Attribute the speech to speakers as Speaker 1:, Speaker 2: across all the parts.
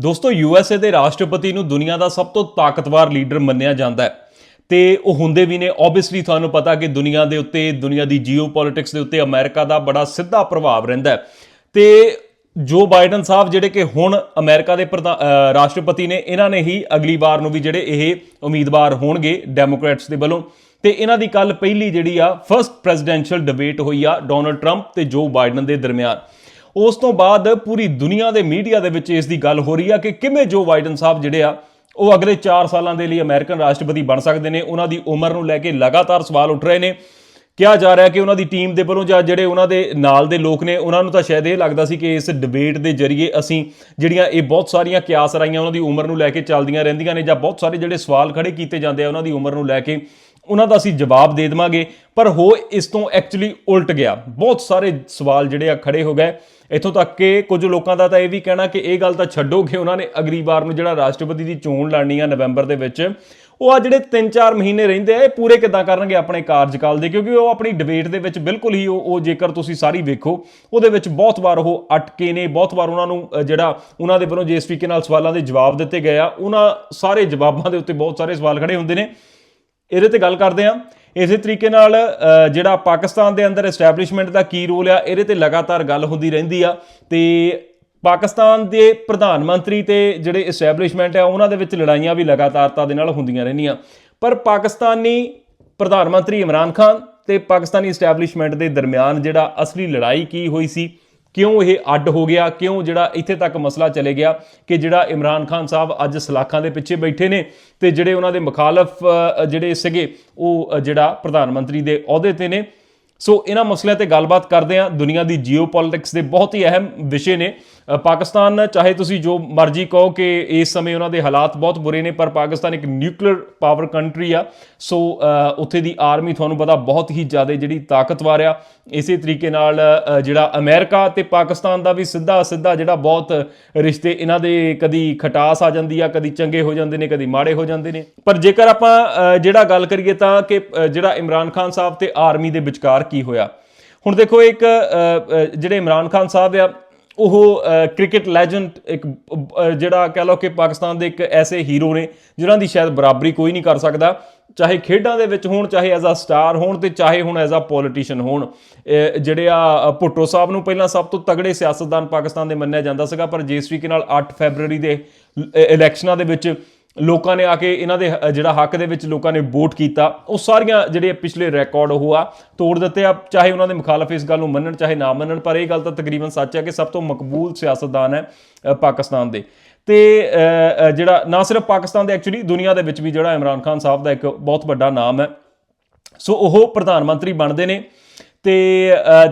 Speaker 1: ਦੋਸਤੋ ਯੂਐਸਏ ਦੇ ਰਾਸ਼ਟਰਪਤੀ ਨੂੰ ਦੁਨੀਆ ਦਾ ਸਭ ਤੋਂ ਤਾਕਤਵਰ ਲੀਡਰ ਮੰਨਿਆ ਜਾਂਦਾ ਹੈ। ਤੇ ਉਹ ਹੁੰਦੇ ਵੀ ਨੇ। ਆਬਵੀਅਸਲੀ ਤੁਹਾਨੂੰ ਪਤਾ ਕਿ ਦੁਨੀਆ ਦੇ ਉੱਤੇ, ਦੁਨੀਆ ਦੀ ਜੀਓਪੋਲਿਟਿਕਸ ਦੇ ਉੱਤੇ ਅਮਰੀਕਾ ਦਾ ਬੜਾ ਸਿੱਧਾ ਪ੍ਰਭਾਵ ਰਹਿੰਦਾ ਹੈ। ਤੇ ਜੋ ਬਾਈਡਨ ਸਾਹਿਬ ਜਿਹੜੇ ਕਿ ਹੁਣ ਅਮਰੀਕਾ ਦੇ ਪ੍ਰਧਾ- ਰਾਸ਼ਟਰਪਤੀ ਨੇ, ਇਹਨਾਂ ਨੇ ਹੀ ਅਗਲੀ ਵਾਰ ਨੂੰ ਵੀ ਜਿਹੜੇ ਇਹ ਉਮੀਦਵਾਰ ਹੋਣਗੇ ਡੈਮੋਕ੍ਰੈਟਸ ਦੇ ਵੱਲੋਂ। ਤੇ ਇਹਨਾਂ ਦੀ ਕੱਲ ਪਹਿਲੀ ਜਿਹੜੀ ਆ ਫਰਸਟ ਪ੍ਰੈਜ਼ੀਡੈਂਸ਼ੀਅਲ ਡਿਬੇਟ ਹੋਈ ਆ ਡੋਨਲਡ ਟਰੰਪ ਤੇ ਜੋ ਬਾਈਡਨ ਦੇ ਦਰਮਿਆਨ। ਉਸ ਤੋਂ ਬਾਅਦ ਪੂਰੀ ਦੁਨੀਆ ਦੇ ਮੀਡੀਆ ਦੇ ਵਿੱਚ ਇਸ ਦੀ ਗੱਲ ਹੋ ਰਹੀ ਆ ਕਿ ਕਿਵੇਂ ਜੋ ਬਾਈਡਨ ਸਾਹਿਬ ਜਿਹੜੇ ਆ, ਉਹ ਅਗਲੇ 4 ਸਾਲਾਂ ਦੇ ਲਈ ਅਮਰੀਕਨ ਰਾਸ਼ਟਰਪਤੀ ਬਣ ਸਕਦੇ ਨੇ, ਉਹਨਾਂ ਦੀ ਉਮਰ ਨੂੰ ਲੈ ਕੇ ਲਗਾਤਾਰ ਸਵਾਲ ਉੱਠ ਰਹੇ ਨੇ। ਕਿਹਾ ਜਾ ਰਿਹਾ ਕਿ ਉਹਨਾਂ ਦੀ ਟੀਮ ਦੇ ਵੱਲੋਂ ਜਾਂ ਜਿਹੜੇ ਉਹਨਾਂ ਦੇ ਨਾਲ ਦੇ ਲੋਕ ਨੇ, ਉਹਨਾਂ ਨੂੰ ਤਾਂ ਸ਼ਾਇਦ ਇਹ ਲੱਗਦਾ ਸੀ ਕਿ ਇਸ ਡਿਬੇਟ ਦੇ ਜ਼ਰੀਏ ਅਸੀਂ ਜਿਹੜੀਆਂ ਇਹ ਬਹੁਤ ਸਾਰੀਆਂ ਕਿਆਸ ਰਾਈਆਂ ਉਹਨਾਂ ਦੀ ਉਮਰ ਨੂੰ ਲੈ ਕੇ ਚੱਲਦੀਆਂ ਰਹਿੰਦੀਆਂ ਨੇ ਜਾਂ ਬਹੁਤ ਸਾਰੇ ਜਿਹੜੇ ਸਵਾਲ ਖੜੇ ਕੀਤੇ ਜਾਂਦੇ ਆ, ਉਹਨਾਂ ਦੀ ਉਮਰ ਨੂੰ ਲੈ ਕੇ ਉਹਨਾਂ ਦਾ ਅਸੀਂ ਜਵਾਬ ਦੇ ਦੇਵਾਂਗੇ, ਪਰ ਹੋ ਇਸ ਤੋਂ ਐਕਚੁਅਲੀ ਉਲਟ ਗਿਆ। ਬਹੁਤ ਸਾਰੇ ਸਵਾਲ ਜਿਹੜੇ ਆ ਖੜੇ ਹੋ ਗਏ। ਇੱਥੋਂ ਤੱਕ ਕਿ ਕੁਝ ਲੋਕਾਂ ਦਾ ਤਾਂ ਇਹ ਵੀ ਕਹਿਣਾ ਕਿ ਇਹ ਗੱਲ ਤਾਂ ਛੱਡੋ ਕਿ ਉਹਨਾਂ ਨੇ ਅਗਲੀ ਵਾਰ ਨੂੰ ਜਿਹੜਾ ਰਾਸ਼ਟਰਪਤੀ ਦੀ ਚੋਣ ਲੜਨੀ ਆ ਨਵੰਬਰ ਦੇ ਵਿੱਚ, ਉਹ ਆ ਜਿਹੜੇ 3-4 ਮਹੀਨੇ ਰਹਿੰਦੇ ਆ, ਇਹ ਪੂਰੇ ਕਿੱਦਾਂ ਕਰਨਗੇ ਆਪਣੇ ਕਾਰਜਕਾਲ ਦੇ? ਕਿਉਂਕਿ ਉਹ ਆਪਣੀ ਡਿਬੇਟ ਦੇ ਵਿੱਚ ਬਿਲਕੁਲ ਹੀ ਉਹ ਉਹ ਜੇਕਰ ਤੁਸੀਂ ਸਾਰੀ ਵੇਖੋ, ਉਹਦੇ ਵਿੱਚ ਬਹੁਤ ਵਾਰ ਉਹ ਅਟਕੇ ਨੇ, ਬਹੁਤ ਵਾਰ ਉਹਨਾਂ ਨੂੰ ਜਿਹੜਾ ਉਹਨਾਂ ਦੇ ਵੱਲੋਂ ਜਿਸ ਤਰੀਕੇ ਨਾਲ ਸਵਾਲਾਂ ਦੇ ਜਵਾਬ ਦਿੱਤੇ ਗਏ ਆ, ਉਹਨਾਂ ਸਾਰੇ ਜਵਾਬਾਂ ਦੇ ਉੱਤੇ ਬਹੁਤ ਸਾਰੇ ਸਵਾਲ ਖੜੇ ਹੁੰਦੇ ਨੇ। ਇਹਦੇ ਤੇ ਗੱਲ ਕਰਦੇ ਆ ਇਸੇ ਤਰੀਕੇ ਨਾਲ ਜਿਹੜਾ ਪਾਕਿਸਤਾਨ ਦੇ ਅੰਦਰ ਐਸਟੈਬਲਿਸ਼ਮੈਂਟ ਦਾ ਕੀ ਰੋਲ ਆ, ਇਹਦੇ ਤੇ ਲਗਾਤਾਰ ਗੱਲ ਹੁੰਦੀ ਰਹਿੰਦੀ ਆ। ਤੇ ਪਾਕਿਸਤਾਨ ਦੇ ਪ੍ਰਧਾਨ ਮੰਤਰੀ ਤੇ ਜਿਹੜੇ ਐਸਟੈਬਲਿਸ਼ਮੈਂਟ ਆ, ਉਹਨਾਂ ਦੇ ਵਿੱਚ ਲੜਾਈਆਂ ਵੀ ਲਗਾਤਾਰਤਾ ਦੇ ਨਾਲ ਹੁੰਦੀਆਂ ਰਹਿੰਦੀਆਂ। ਪਰ ਪਾਕਿਸਤਾਨੀ ਪ੍ਰਧਾਨ ਮੰਤਰੀ ਇਮਰਾਨ ਖਾਨ ਤੇ ਪਾਕਿਸਤਾਨੀ ਐਸਟੈਬਲਿਸ਼ਮੈਂਟ ਦੇ ਦਰਮਿਆਨ ਜਿਹੜਾ ਅਸਲੀ ਲੜਾਈ ਕੀ ਹੋਈ ਸੀ ਕਿਉਂ ਇਹ ਅੱਡ ਹੋ ਗਿਆ? ਕਿਉਂ ਜਿਹੜਾ ਇੱਥੇ ਤੱਕ ਮਸਲਾ ਚਲੇ ਗਿਆ ਕਿ ਜਿਹੜਾ ਇਮਰਾਨ ਖਾਨ ਸਾਹਿਬ ਅੱਜ ਸਲਾਖਾਂ ਦੇ ਪਿੱਛੇ ਬੈਠੇ ਨੇ ਤੇ ਜਿਹੜੇ ਉਹਨਾਂ ਦੇ ਮੁਖਾਲਫ ਜਿਹੜੇ ਸੀਗੇ, ਉਹ ਜਿਹੜਾ ਪ੍ਰਧਾਨ ਮੰਤਰੀ ਦੇ ਅਹੁਦੇ ਤੇ ਨੇ। ਸੋ ਇਹਨਾਂ ਮਸਲਿਆਂ ਤੇ ਗੱਲਬਾਤ ਕਰਦੇ ਹਾਂ। ਦੁਨੀਆ ਦੀ ਜੀਓਪੋਲਿਟਿਕਸ ਦੇ ਬਹੁਤ ਹੀ ਅਹਿਮ ਵਿਸ਼ੇ ਨੇ। ਪਾਕਿਸਤਾਨ, ਚਾਹੇ ਤੁਸੀਂ ਜੋ ਮਰਜ਼ੀ ਕਹੋ ਕਿ ਇਸ ਸਮੇਂ ਉਹਨਾਂ ਦੇ ਹਾਲਾਤ ਬਹੁਤ ਬੁਰੇ ਨੇ, ਪਰ ਪਾਕਿਸਤਾਨ ਇੱਕ ਨਿਊਕਲੀਅਰ ਪਾਵਰ ਕੰਟਰੀ ਆ। ਸੋ ਉੱਥੇ ਦੀ ਆਰਮੀ ਤੁਹਾਨੂੰ ਪਤਾ ਬਹੁਤ ਹੀ ਜ਼ਿਆਦਾ ਜਿਹੜੀ ਤਾਕਤਵਰ ਆ। ਇਸੇ ਤਰੀਕੇ ਨਾਲ ਜਿਹੜਾ ਅਮਰੀਕਾ ਤੇ ਪਾਕਿਸਤਾਨ ਦਾ ਵੀ ਸਿੱਧਾ ਸਿੱਧਾ ਜਿਹੜਾ ਬਹੁਤ ਰਿਸ਼ਤੇ, ਇਹਨਾਂ ਦੇ ਕਦੀ ਖਟਾਸ ਆ ਜਾਂਦੀ ਆ, ਕਦੀ ਚੰਗੇ ਹੋ ਜਾਂਦੇ ਨੇ, ਕਦੀ ਮਾੜੇ ਹੋ ਜਾਂਦੇ ਨੇ। ਪਰ ਜੇਕਰ ਆਪਾਂ ਜਿਹੜਾ ਗੱਲ ਕਰੀਏ ਤਾਂ ਕਿ ਜਿਹੜਾ ਇਮਰਾਨ ਖਾਨ ਸਾਹਿਬ ਤੇ ਆਰਮੀ ਦੇ ਵਿਚਕਾਰ ਕੀ ਹੋਇਆ। ਹੁਣ ਦੇਖੋ ਇੱਕ ਜਿਹੜੇ ਇਮਰਾਨ ਖਾਨ ਸਾਹਿਬ ਆ ਉਹ ਕ੍ਰਿਕਟ ਲੈਜੈਂਡ ਇੱਕ ਜਿਹੜਾ ਕਹਿ ਲਓ ਕਿ ਪਾਕਿਸਤਾਨ ਦੇ ਇੱਕ ਐਸੇ ਹੀਰੋ ਨੇ, ਜਿਨ੍ਹਾਂ ਦੀ ਸ਼ਾਇਦ ਬਰਾਬਰੀ ਕੋਈ ਨਹੀਂ ਕਰ ਸਕਦਾ। ਚਾਹੇ ਖੇਡਾਂ ਦੇ ਵਿੱਚ ਹੋਣ, ਚਾਹੇ ਐਜ਼ ਅ ਸਟਾਰ ਹੋਣ ਤੇ ਚਾਹੇ ਹੁਣ ਐਜ਼ ਅ ਪੋਲੀਟੀਸ਼ੀਅਨ ਹੋਣ। ਜਿਹੜੇ ਆ ਭੁੱਟੋ ਸਾਹਿਬ ਨੂੰ ਪਹਿਲਾਂ ਸਭ ਤੋਂ ਤਗੜੇ ਸਿਆਸਤਦਾਨ ਪਾਕਿਸਤਾਨ ਦੇ ਮੰਨਿਆ ਜਾਂਦਾ ਸੀਗਾ, ਪਰ ਜਿਸ ਤਰੀਕੇ ਨਾਲ 8 ਫੈਬਰੂਰੀ ਦੇ ਇਲੈਕਸ਼ਨਾਂ ਦੇ ਵਿੱਚ ਲੋਕਾਂ ਨੇ ਆ ਕੇ ਇਹਨਾਂ ਦੇ ਜਿਹੜਾ ਹੱਕ ਦੇ ਵਿੱਚ ਲੋਕਾਂ ਨੇ ਵੋਟ ਕੀਤਾ, ਉਹ ਸਾਰੀਆਂ ਜਿਹੜੇ ਪਿਛਲੇ ਰਿਕਾਰਡ ਉਹ ਆ, ਤੋੜ ਦਿੱਤੇ ਆ, ਚਾਹੇ ਉਹਨਾਂ ਦੇ ਮੁਖਾਲਫ ਇਸ ਗੱਲ ਨੂੰ ਮੰਨਣ, ਚਾਹੇ ਨਾ ਮੰਨਣ, ਪਰ ਇਹ ਗੱਲ ਤਾਂ ਤਕਰੀਬਨ ਸੱਚ ਹੈ ਕਿ ਸਭ ਤੋਂ ਮਕਬੂਲ ਸਿਆਸਤਦਾਨ ਹੈ ਪਾਕਿਸਤਾਨ ਦੇ। ਤੇ ਜਿਹੜਾ ਨਾ ਸਿਰਫ ਪਾਕਿਸਤਾਨ ਦੇ ਐਕਚੁਅਲੀ ਦੁਨੀਆ ਦੇ ਵਿੱਚ ਵੀ ਜਿਹੜਾ ਇਮਰਾਨ ਖਾਨ ਸਾਹਿਬ ਦਾ ਇੱਕ ਬਹੁਤ ਵੱਡਾ ਨਾਮ ਹੈ। ਸੋ ਉਹ ਪ੍ਰਧਾਨ ਮੰਤਰੀ ਬਣਦੇ ਨੇ ਤੇ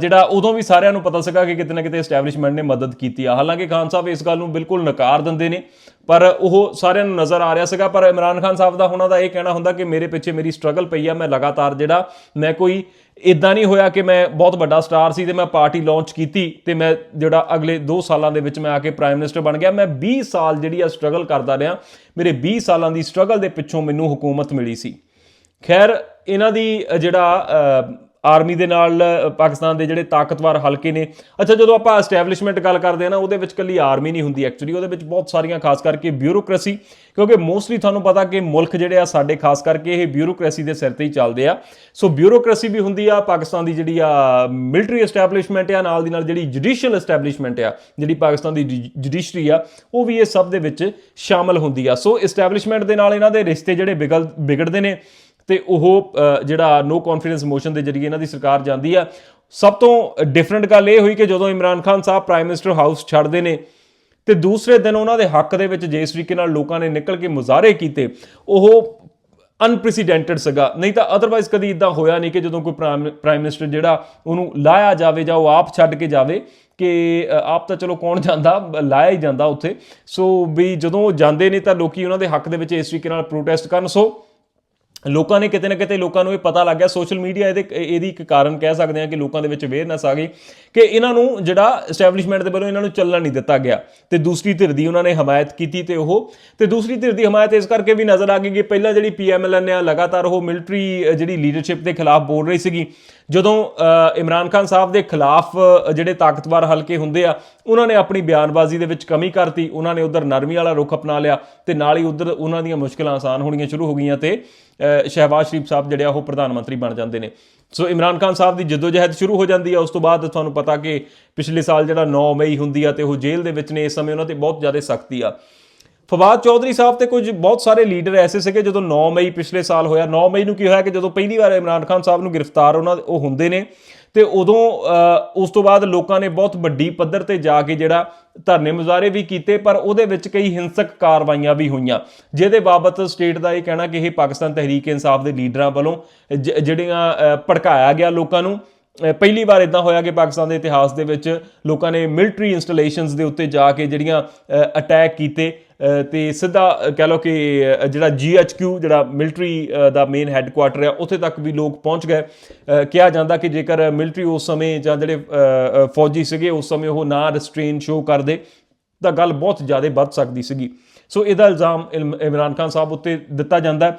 Speaker 1: ਜਿਹੜਾ ਉਦੋਂ ਵੀ ਸਾਰਿਆਂ ਨੂੰ ਪਤਾ ਸੀਗਾ ਕਿ ਕਿਤੇ ਨਾ ਕਿਤੇ ਐਸਟੈਬਲਿਸ਼ਮੈਂਟ ਨੇ ਮਦਦ ਕੀਤੀ ਆ। ਹਾਲਾਂਕਿ ਖਾਨ ਸਾਹਿਬ ਇਸ ਗੱਲ ਨੂੰ ਬਿਲਕੁਲ ਨਕਾਰ ਦਿੰਦੇ ਨੇ, ਪਰ ਉਹ ਸਾਰਿਆਂ ਨੂੰ ਨਜ਼ਰ ਆ ਰਿਹਾ ਸੀਗਾ। ਪਰ ਇਮਰਾਨ ਖਾਨ ਸਾਹਿਬ ਦਾ ਉਹਨਾਂ ਦਾ ਇਹ ਕਹਿਣਾ ਹੁੰਦਾ ਕਿ ਮੇਰੇ ਪਿੱਛੇ ਮੇਰੀ ਸਟਰਗਲ ਪਈ ਆ, ਮੈਂ ਲਗਾਤਾਰ ਜਿਹੜਾ ਮੈਂ ਕੋਈ ਇਦਾਂ ਨਹੀਂ ਹੋਇਆ ਕਿ ਮੈਂ ਬਹੁਤ ਵੱਡਾ ਸਟਾਰ ਸੀ ਤੇ ਮੈਂ ਪਾਰਟੀ ਲਾਂਚ ਕੀਤੀ ਤੇ ਮੈਂ ਜਿਹੜਾ ਅਗਲੇ 2 ਸਾਲਾਂ ਦੇ ਵਿੱਚ ਮੈਂ ਆ ਕੇ ਪ੍ਰਾਈਮ ਮਿਨਿਸਟਰ ਬਣ ਗਿਆ। ਮੈਂ 20 ਸਾਲ ਜਿਹੜੀ ਆ ਸਟਰਗਲ ਕਰਦਾ ਰਿਹਾ। ਮੇਰੇ 20 ਸਾਲਾਂ ਦੀ ਸਟਰਗਲ ਦੇ ਪਿੱਛੋਂ ਮੈਨੂੰ ਹਕੂਮਤ ਮਿਲੀ ਸੀ। ਖੈਰ, ਇਹਨਾਂ ਦੀ ਜਿਹੜਾ ਆਰਮੀ ਦੇ ਨਾਲ ਪਾਕਿਸਤਾਨ ਦੇ ਜਿਹੜੇ ਤਾਕਤਵਰ ਹਲਕੇ ਨੇ। ਅੱਛਾ, ਜਦੋਂ ਆਪਾਂ ਐਸਟੈਬਲਿਸ਼ਮੈਂਟ ਗੱਲ ਕਰਦੇ ਆ ਨਾ, ਉਹਦੇ ਵਿੱਚ ਕੱਲੀ ਆਰਮੀ ਨਹੀਂ ਹੁੰਦੀ ਐਕਚੁਅਲੀ ਉਹਦੇ ਵਿੱਚ ਬਹੁਤ ਸਾਰੀਆਂ ਖਾਸ ਕਰਕੇ ਬਿਊਰੋਕ੍ਰੇਸੀ ਕਿਉਂਕਿ ਮੋਸਟਲੀ ਤੁਹਾਨੂੰ ਪਤਾ ਕਿ ਮੁਲਕ ਜਿਹੜੇ ਆ ਸਾਡੇ ਖਾਸ ਕਰਕੇ ਇਹ ਬਿਊਰੋਕ੍ਰੇਸੀ ਦੇ ਸਿਰ ਤੇ ਹੀ ਚੱਲਦੇ ਆ। ਸੋ ਬਿਊਰੋਕ੍ਰੇਸੀ ਵੀ ਹੁੰਦੀ ਆ, ਪਾਕਿਸਤਾਨ ਦੀ ਜਿਹੜੀ ਆ ਮਿਲਟਰੀ ਐਸਟੈਬਲਿਸ਼ਮੈਂਟ ਆ, ਨਾਲ ਦੀ ਨਾਲ ਜਿਹੜੀ ਜੁਡੀਸ਼ੀਅਲ ਐਸਟੈਬਲਿਸ਼ਮੈਂਟ ਆ, ਜਿਹੜੀ ਪਾਕਿਸਤਾਨ ਦੀ ਜੁਡੀਸ਼ਰੀ ਆ, ਉਹ ਵੀ ਇਹ ਸਭ ਦੇ ਵਿੱਚ ਸ਼ਾਮਲ ਹੁੰਦੀ ਆ। ਸੋ ਐਸਟੈਬਲਿਸ਼ਮੈਂਟ ਦੇ ਨਾਲ ਇਹਨਾਂ ਦੇ ਰਿਸ਼ਤੇ ਜਿਹੜੇ ਵਿਗੜ ਵਿਗੜਦੇ ਨੇ। ਤੇ ਉਹ ਜਿਹੜਾ ਨੋ ਕੌਨਫੀਡੈਂਸ ਮੋਸ਼ਨ ਦੇ ਜਰੀਏ ਇਹਨਾਂ ਦੀ ਸਰਕਾਰ ਜਾਂਦੀ ਆ। ਸਭ ਤੋਂ ਡਿਫਰੈਂਟ ਗੱਲ ਇਹ ਹੋਈ ਕਿ ਜਦੋਂ Imran Khan Sahib prime minister house ਛੱਡਦੇ ਨੇ, ਤੇ ਦੂਸਰੇ ਦਿਨ ਉਹਨਾਂ ਦੇ ਹੱਕ ਦੇ ਵਿੱਚ ਜਿਸ ਤਰੀਕੇ ਨਾਲ ਲੋਕਾਂ ਨੇ ਨਿਕਲ ਕੇ ਮੁਜ਼ਾਹਰੇ ਕੀਤੇ, ਉਹ ਅਨਪ੍ਰੈਸੀਡੈਂਟਡ ਸੀਗਾ। ਨਹੀਂ ਤਾਂ ਅਦਰਵਾਈਜ਼ ਕਦੀ ਇਦਾਂ ਹੋਇਆ ਨਹੀਂ ਕਿ ਜਦੋਂ ਕੋਈ ਪ੍ਰਾਈਮ ਪ੍ਰਾਈਮ ਮਿਨਿਸਟਰ ਜਿਹੜਾ ਉਹਨੂੰ ਲਾਇਆ ਜਾਵੇ ਜਾਂ ਉਹ ਆਪ ਛੱਡ ਕੇ ਜਾਵੇ ਕਿ ਆਪ ਤਾਂ ਚਲੋ ਕੌਣ ਜਾਂਦਾ, ਲਾਇਆ ਹੀ ਜਾਂਦਾ ਉੱਥੇ। ਸੋ ਵੀ ਜਦੋਂ ਉਹ ਜਾਂਦੇ ਨੇ ਤਾਂ ਲੋਕੀ ਉਹਨਾਂ ਦੇ ਹੱਕ ਦੇ ਵਿੱਚ ਇਸ ਤਰੀਕੇ ਨਾਲ ਪ੍ਰੋਟੈਸਟ ਕਰਨ। ਸੋ ਲੋਕਾਂ ਨੇ ਕਿਤੇ ਨਾ ਕਿਤੇ ਲੋਕਾਂ ਨੂੰ ਇਹ ਪਤਾ ਲੱਗ ਗਿਆ ਸੋਸ਼ਲ ਮੀਡੀਆ ਇਹਦੇ, ਇਹਦੀ ਇੱਕ ਕਾਰਨ ਕਹਿ ਸਕਦੇ ਹਾਂ ਕਿ ਲੋਕਾਂ ਦੇ ਵਿੱਚ ਅਵੇਅਰਨੈਸ ਆ ਗਈ ਕਿ ਇਹਨਾਂ ਨੂੰ ਜਿਹੜਾ ਐਸਟੈਬਲਿਸ਼ਮੈਂਟ ਦੇ ਵੱਲੋਂ ਇਹਨਾਂ ਨੂੰ ਚੱਲਣ ਨਹੀਂ ਦਿੱਤਾ ਗਿਆ ਤੇ ਦੂਸਰੀ ਧਿਰ ਦੀ ਉਹਨਾਂ ਨੇ ਹਮਾਇਤ ਕੀਤੀ ਤੇ ਉਹ, ਤੇ ਦੂਸਰੀ ਧਿਰ ਦੀ ਹਮਾਇਤ ਇਸ ਕਰਕੇ ਵੀ ਨਜ਼ਰ ਆ ਗਈ ਕਿ ਪਹਿਲਾਂ ਜਿਹੜੀ ਪੀਐਮਐਲਐਨ ਆ, ਲਗਾਤਾਰ ਉਹ ਮਿਲਟਰੀ ਜਿਹੜੀ ਲੀਡਰਸ਼ਿਪ ਦੇ ਖਿਲਾਫ ਬੋਲ ਰਹੀ ਸੀਗੀ, ਜਦੋਂ ਇਮਰਾਨ ਖਾਨ ਸਾਹਿਬ ਦੇ ਖਿਲਾਫ ਜਿਹੜੇ ਤਾਕਤਵਰ ਹਲਕੇ ਹੁੰਦੇ ਆ, ਉਹਨਾਂ ਨੇ ਆਪਣੀ ਬਿਆਨਬਾਜ਼ੀ ਦੇ ਵਿੱਚ ਕਮੀ ਕਰਤੀ, ਉਹਨਾਂ ਨੇ ਉਧਰ ਨਰਮੀ ਵਾਲਾ ਰੁਖ ਅਪਣਾ ਲਿਆ ਤੇ ਨਾਲ ਹੀ ਉਧਰ ਉਹਨਾਂ ਦੀਆਂ ਮੁਸ਼ਕਲਾਂ ਆਸਾਨ ਹੋਣੀਆਂ ਸ਼ੁਰੂ ਹੋ ਗਈਆਂ ਤੇ ਸ਼ਹਿਬਾਜ਼ ਸ਼ਰੀਫ ਸਾਹਿਬ ਜਿਹੜੇ ਆ, ਉਹ ਪ੍ਰਧਾਨ ਮੰਤਰੀ ਬਣ ਜਾਂਦੇ ਨੇ। ਸੋ ਇਮਰਾਨ ਖਾਨ ਸਾਹਿਬ ਦੀ ਜਦੋਜਹਿਦ ਸ਼ੁਰੂ ਹੋ ਜਾਂਦੀ ਆ, ਉਸ ਤੋਂ ਬਾਅਦ ਤੁਹਾਨੂੰ ਪਤਾ ਕਿ ਪਿਛਲੇ ਸਾਲ ਜਿਹੜਾ 9 ਮਈ ਹੁੰਦੀ ਆ ਤੇ ਉਹ ਜੇਲ੍ਹ ਦੇ ਵਿੱਚ ਨੇ, ਇਸ ਸਮੇਂ ਉਹਨਾਂ ਤੇ ਬਹੁਤ ਜ਼ਿਆਦਾ ਸਖਤੀ ਆ। ਫਵਾਦ ਚੌਧਰੀ ਸਾਹਿਬ ਤੇ ਕੁਝ ਬਹੁਤ ਸਾਰੇ ਲੀਡਰ ਐਸੇ ਸੀਗੇ ਜਦੋਂ 9 ਮਈ ਪਿਛਲੇ ਸਾਲ ਹੋਇਆ। 9 ਮਈ ਨੂੰ ਕੀ ਹੋਇਆ ਕਿ ਜਦੋਂ ਪਹਿਲੀ ਵਾਰ ਇਮਰਾਨ ਖਾਨ ਸਾਹਿਬ ਨੂੰ ਗ੍ਰਿਫਤਾਰ ਉਹਨਾਂ ਉਹ ਹੁੰਦੇ ਨੇ। ਤੇ ਉਦੋਂ ਉਸ ਤੋਂ ਬਾਅਦ ਲੋਕਾਂ ਨੇ ਬਹੁਤ ਵੱਡੀ ਪੱਧਰ ਤੇ ਜਾ ਕੇ ਜਿਹੜਾ ਧਰਨੇ ਮੁਜ਼ਾਹਰੇ ਵੀ ਕੀਤੇ, ਪਰ ਉਹਦੇ ਵਿੱਚ ਕਈ ਹਿੰਸਕ ਕਾਰਵਾਈਆਂ ਵੀ ਹੋਈਆਂ। ਜਿਹਦੇ ਬਾਬਤ ਸਟੇਟ ਦਾ ਇਹ ਕਹਿਣਾ ਕਿ ਇਹ ਪਾਕਿਸਤਾਨ ਤਹਿਰੀਕ ਇਨਸਾਫ ਦੇ ਲੀਡਰਾਂ ਵੱਲੋਂ ਜ- ਜਿਹੜੀਆਂ ਭੜਕਾਇਆ ਗਿਆ ਲੋਕਾਂ ਨੂੰ। ਪਹਿਲੀ ਵਾਰ ਇਦਾਂ ਹੋਇਆ ਕਿ ਪਾਕਿਸਤਾਨ ਦੇ ਇਤਿਹਾਸ ਦੇ ਵਿੱਚ ਲੋਕਾਂ ਨੇ ਮਿਲਟਰੀ ਇੰਸਟਾਲੇਸ਼ਨਸ ਦੇ ਉੱਤੇ ਜਾ ਕੇ ਜਿਹੜੀਆਂ ਅਟੈਕ ਕੀਤੇ। ਤੇ ਸਿੱਧਾ ਕਹਿ ਲਓ ਕਿ ਅ, ਜਿਹੜਾ GHQ ਜਿਹੜਾ ਮਿਲਟਰੀ ਦਾ ਮੇਨ ਹੈੱਡਕੁਆਟਰ ਹੈ ਉੱਥੇ ਤੱਕ ਵੀ ਲੋਕ ਪਹੁੰਚ ਗਏ। ਕਿਹਾ ਜਾਂਦਾ ਕਿ ਜੇਕਰ ਮਿਲਟਰੀ ਉਸ ਸਮੇਂ ਜਾਂ ਜਿਹੜੇ ਫੌਜੀ ਸੀਗੇ ਉਸ ਸਮੇਂ ਉਹ ਨਾ ਰੈਸਟ੍ਰੇਨ ਸ਼ੋ ਕਰਦੇ ਤਾਂ ਗੱਲ ਬਹੁਤ ਜ਼ਿਆਦਾ ਵੱਧ ਸਕਦੀ ਸੀਗੀ। ਸੋ ਇਹਦਾ ਇਲਜ਼ਾਮ ਇਲਮ- ਇਮਰਾਨ ਖਾਨ ਸਾਹਿਬ ਉੱਤੇ ਦਿੱਤਾ ਜਾਂਦਾ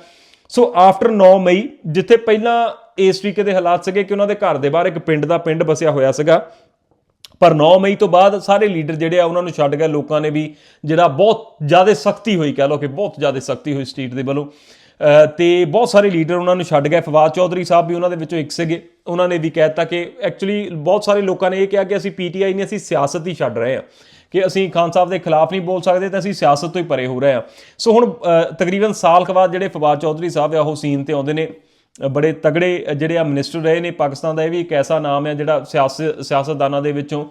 Speaker 1: ਸੋ ਆਫਟਰ 9 ਮਈ ਜਿੱਥੇ ਪਹਿਲਾਂ ਇਸ ਤਰੀਕੇ ਦੇ ਹਾਲਾਤ ਸੀਗੇ ਕਿ ਉਹਨਾਂ ਦੇ ਘਰ ਦੇ ਬਾਹਰ ਇੱਕ ਪਿੰਡ ਦਾ ਪਿੰਡ ਬਸਿਆ ਹੋਇਆ ਸੀਗਾ ਪਰ 9 ਮਈ ਤੋਂ ਬਾਅਦ ਸਾਰੇ ਲੀਡਰ ਜਿਹੜੇ ਆ ਉਹਨਾਂ ਨੂੰ ਛੱਡ ਗਏ। ਲੋਕਾਂ ਨੇ ਵੀ ਜਿਹੜਾ ਬਹੁਤ ਜ਼ਿਆਦਾ ਸਖਤੀ ਹੋਈ ਕਹਿ ਲਓ ਕਿ ਬਹੁਤ ਜ਼ਿਆਦਾ ਸਖਤੀ ਹੋਈ ਸਟੇਟ ਦੇ ਵੱਲੋਂ। ਅ, ਤੇ ਬਹੁਤ ਸਾਰੇ ਲੀਡਰ ਉਹਨਾਂ ਨੂੰ ਛੱਡ ਗਏ। ਫਵਾਦ ਚੌਧਰੀ ਸਾਹਿਬ ਵੀ ਉਹਨਾਂ ਦੇ ਵਿੱਚੋਂ ਇੱਕ ਸੀਗੇ। ਉਹਨਾਂ ਨੇ ਵੀ ਕਹਿਤਾ ਕਿ ਐਕਚੁਅਲੀ ਬਹੁਤ ਸਾਰੇ ਲੋਕਾਂ ਨੇ ਇਹ ਕਿਹਾ ਕਿ ਅਸੀਂ ਪੀਟੀਆਈ ਨਹੀਂ ਅਸੀਂ ਸਿਆਸਤ ਹੀ ਛੱਡ ਰਹੇ ਹਾਂ। ਕਿ ਅਸੀਂ ਖਾਨ ਸਾਹਿਬ ਦੇ ਖਿਲਾਫ ਨਹੀਂ ਬੋਲ ਸਕਦੇ ਤਾਂ ਅਸੀਂ ਸਿਆਸਤ ਤੋਂ ਹੀ ਪਰੇ ਹੋ ਰਹੇ ਹਾਂ। ਸੋ ਹੁਣ ਤਕਰੀਬਨ ਸਾਲ ਕ ਬਾਅਦ ਜਿਹੜੇ ਫਵਾਦ ਚੌਧਰੀ ਸਾਹਿਬ ਆ ਉਹ ਸੀਨ ਤੇ ਆਉਂਦੇ ਨੇ। ਬੜੇ ਤਗੜੇ ਜਿਹੜੇ ਆ ਮਿਨਿਸਟਰ ਰਹੇ ਨੇ ਪਾਕਿਸਤਾਨ ਦਾ, ਇਹ ਵੀ ਇੱਕ ਐਸਾ ਨਾਮ ਹੈ ਜਿਹੜਾ ਸਿਆਸ, ਸਿਆਸਤਦਾਨਾਂ ਦੇ ਵਿੱਚੋਂ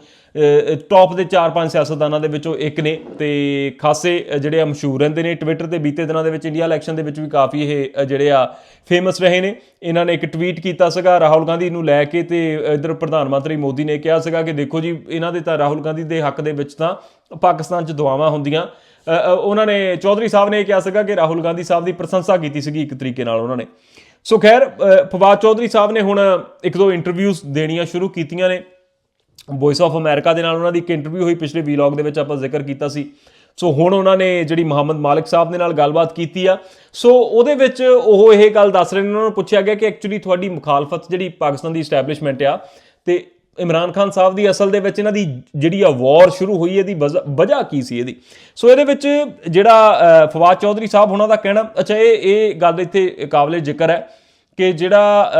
Speaker 1: ਟੌਪ ਦੇ 4-5 ਸਿਆਸਤਦਾਨਾਂ ਦੇ ਵਿੱਚੋਂ ਇੱਕ ਨੇ। ਤੇ ਖਾਸੇ ਜਿਹੜੇ ਆ ਮਸ਼ਹੂਰ ਰਹਿੰਦੇ ਨੇ ਟਵਿੱਟਰ ਤੇ ਬੀਤੇ ਦਿਨਾਂ ਦੇ ਵਿੱਚ ਇੰਡੀਆ ਇਲੈਕਸ਼ਨ ਦੇ ਵਿੱਚ ਵੀ ਕਾਫੀ ਇਹ ਜਿਹੜੇ ਆ ਫੇਮਸ ਰਹੇ ਨੇ। ਇਹਨਾਂ ਨੇ ਇੱਕ ਟਵੀਟ ਕੀਤਾ ਸੀਗਾ ਰਾਹੁਲ ਗਾਂਧੀ ਨੂੰ ਲੈ ਕੇ ਤੇ ਇਧਰ ਪ੍ਰਧਾਨ ਮੰਤਰੀ ਮੋਦੀ ਨੇ ਕਿਹਾ ਸੀਗਾ ਕਿ ਦੇਖੋ ਜੀ, ਇਹਨਾਂ ਦੇ ਤਾਂ ਰਾਹੁਲ ਗਾਂਧੀ ਦੇ ਹੱਕ ਦੇ ਵਿੱਚ ਤਾਂ ਪਾਕਿਸਤਾਨ 'ਚ ਦੁਆਵਾਂ ਹੁੰਦੀਆਂ। ਉਹਨਾਂ ਨੇ, ਚੌਧਰੀ ਸਾਹਿਬ ਨੇ ਇਹ ਕਿਹਾ ਸੀਗਾ ਕਿ ਰਾਹੁਲ ਗਾਂਧੀ ਸਾਹਿਬ ਦੀ ਪ੍ਰਸ਼ੰਸਾ ਕੀਤੀ ਸੀਗੀ ਇੱਕ ਤਰੀਕੇ ਨਾਲ ਉਹਨਾਂ ਨੇ। ਸੋ ਖੈਰ ਫਵਾਦ ਚੌਧਰੀ ਸਾਹਿਬ ਨੇ ਹੁਣ ਇੱਕ ਦੋ ਇੰਟਰਵਿਊਜ਼ ਦੇਣੀਆਂ ਸ਼ੁਰੂ ਕੀਤੀਆਂ ਨੇ। ਵੌਇਸ ਆਫ ਅਮਰੀਕਾ ਦੇ ਨਾਲ ਉਹਨਾਂ ਦੀ ਇੱਕ ਇੰਟਰਵਿਊ ਹੋਈ, ਪਿਛਲੇ ਵੀਲੌਗ ਦੇ ਵਿੱਚ ਆਪਾਂ ਜ਼ਿਕਰ ਕੀਤਾ ਸੀ। ਸੋ ਹੁਣ ਉਹਨਾਂ ਨੇ ਜਿਹੜੀ ਮੁਹੰਮਦ ਮਾਲਿਕ ਸਾਹਿਬ ਦੇ ਨਾਲ ਗੱਲਬਾਤ ਕੀਤੀ ਆ। ਸੋ ਉਹਦੇ ਵਿੱਚ ਉਹ ਇਹ ਗੱਲ ਦੱਸ ਰਹੇ ਨੇ, ਉਹਨਾਂ ਨੂੰ ਪੁੱਛਿਆ ਗਿਆ ਕਿ ਐਕਚੁਅਲੀ ਤੁਹਾਡੀ ਮੁਖਾਲਫਤ ਜਿਹੜੀ ਪਾਕਿਸਤਾਨ ਦੀ ਐਸਟੈਬਲਿਸ਼ਮੈਂਟ ਆ, ਤੇ ਇਮਰਾਨ ਖਾਨ ਸਾਹਿਬ ਦੀ ਅਸਲ ਦੇ ਵਿੱਚ ਇਹਨਾਂ ਦੀ ਜਿਹੜੀ ਆ ਵਾਰ ਸ਼ੁਰੂ ਹੋਈ, ਇਹਦੀ ਵਜ੍ਹਾ- ਵਜ੍ਹਾ ਕੀ ਸੀ ਇਹਦੀ? ਸੋ ਇਹਦੇ ਵਿੱਚ ਜਿਹੜਾ ਫਵਾਦ ਚੌਧਰੀ ਸਾਹਿਬ ਉਹਨਾਂ ਦਾ ਕਹਿਣਾ, ਅੱਛਾ, ਇਹ ਇਹ ਗੱਲ ਇੱਥੇ ਕਾਬਲੇ ਜ਼ਿਕਰ ਹੈ ਕਿ ਜਿਹੜਾ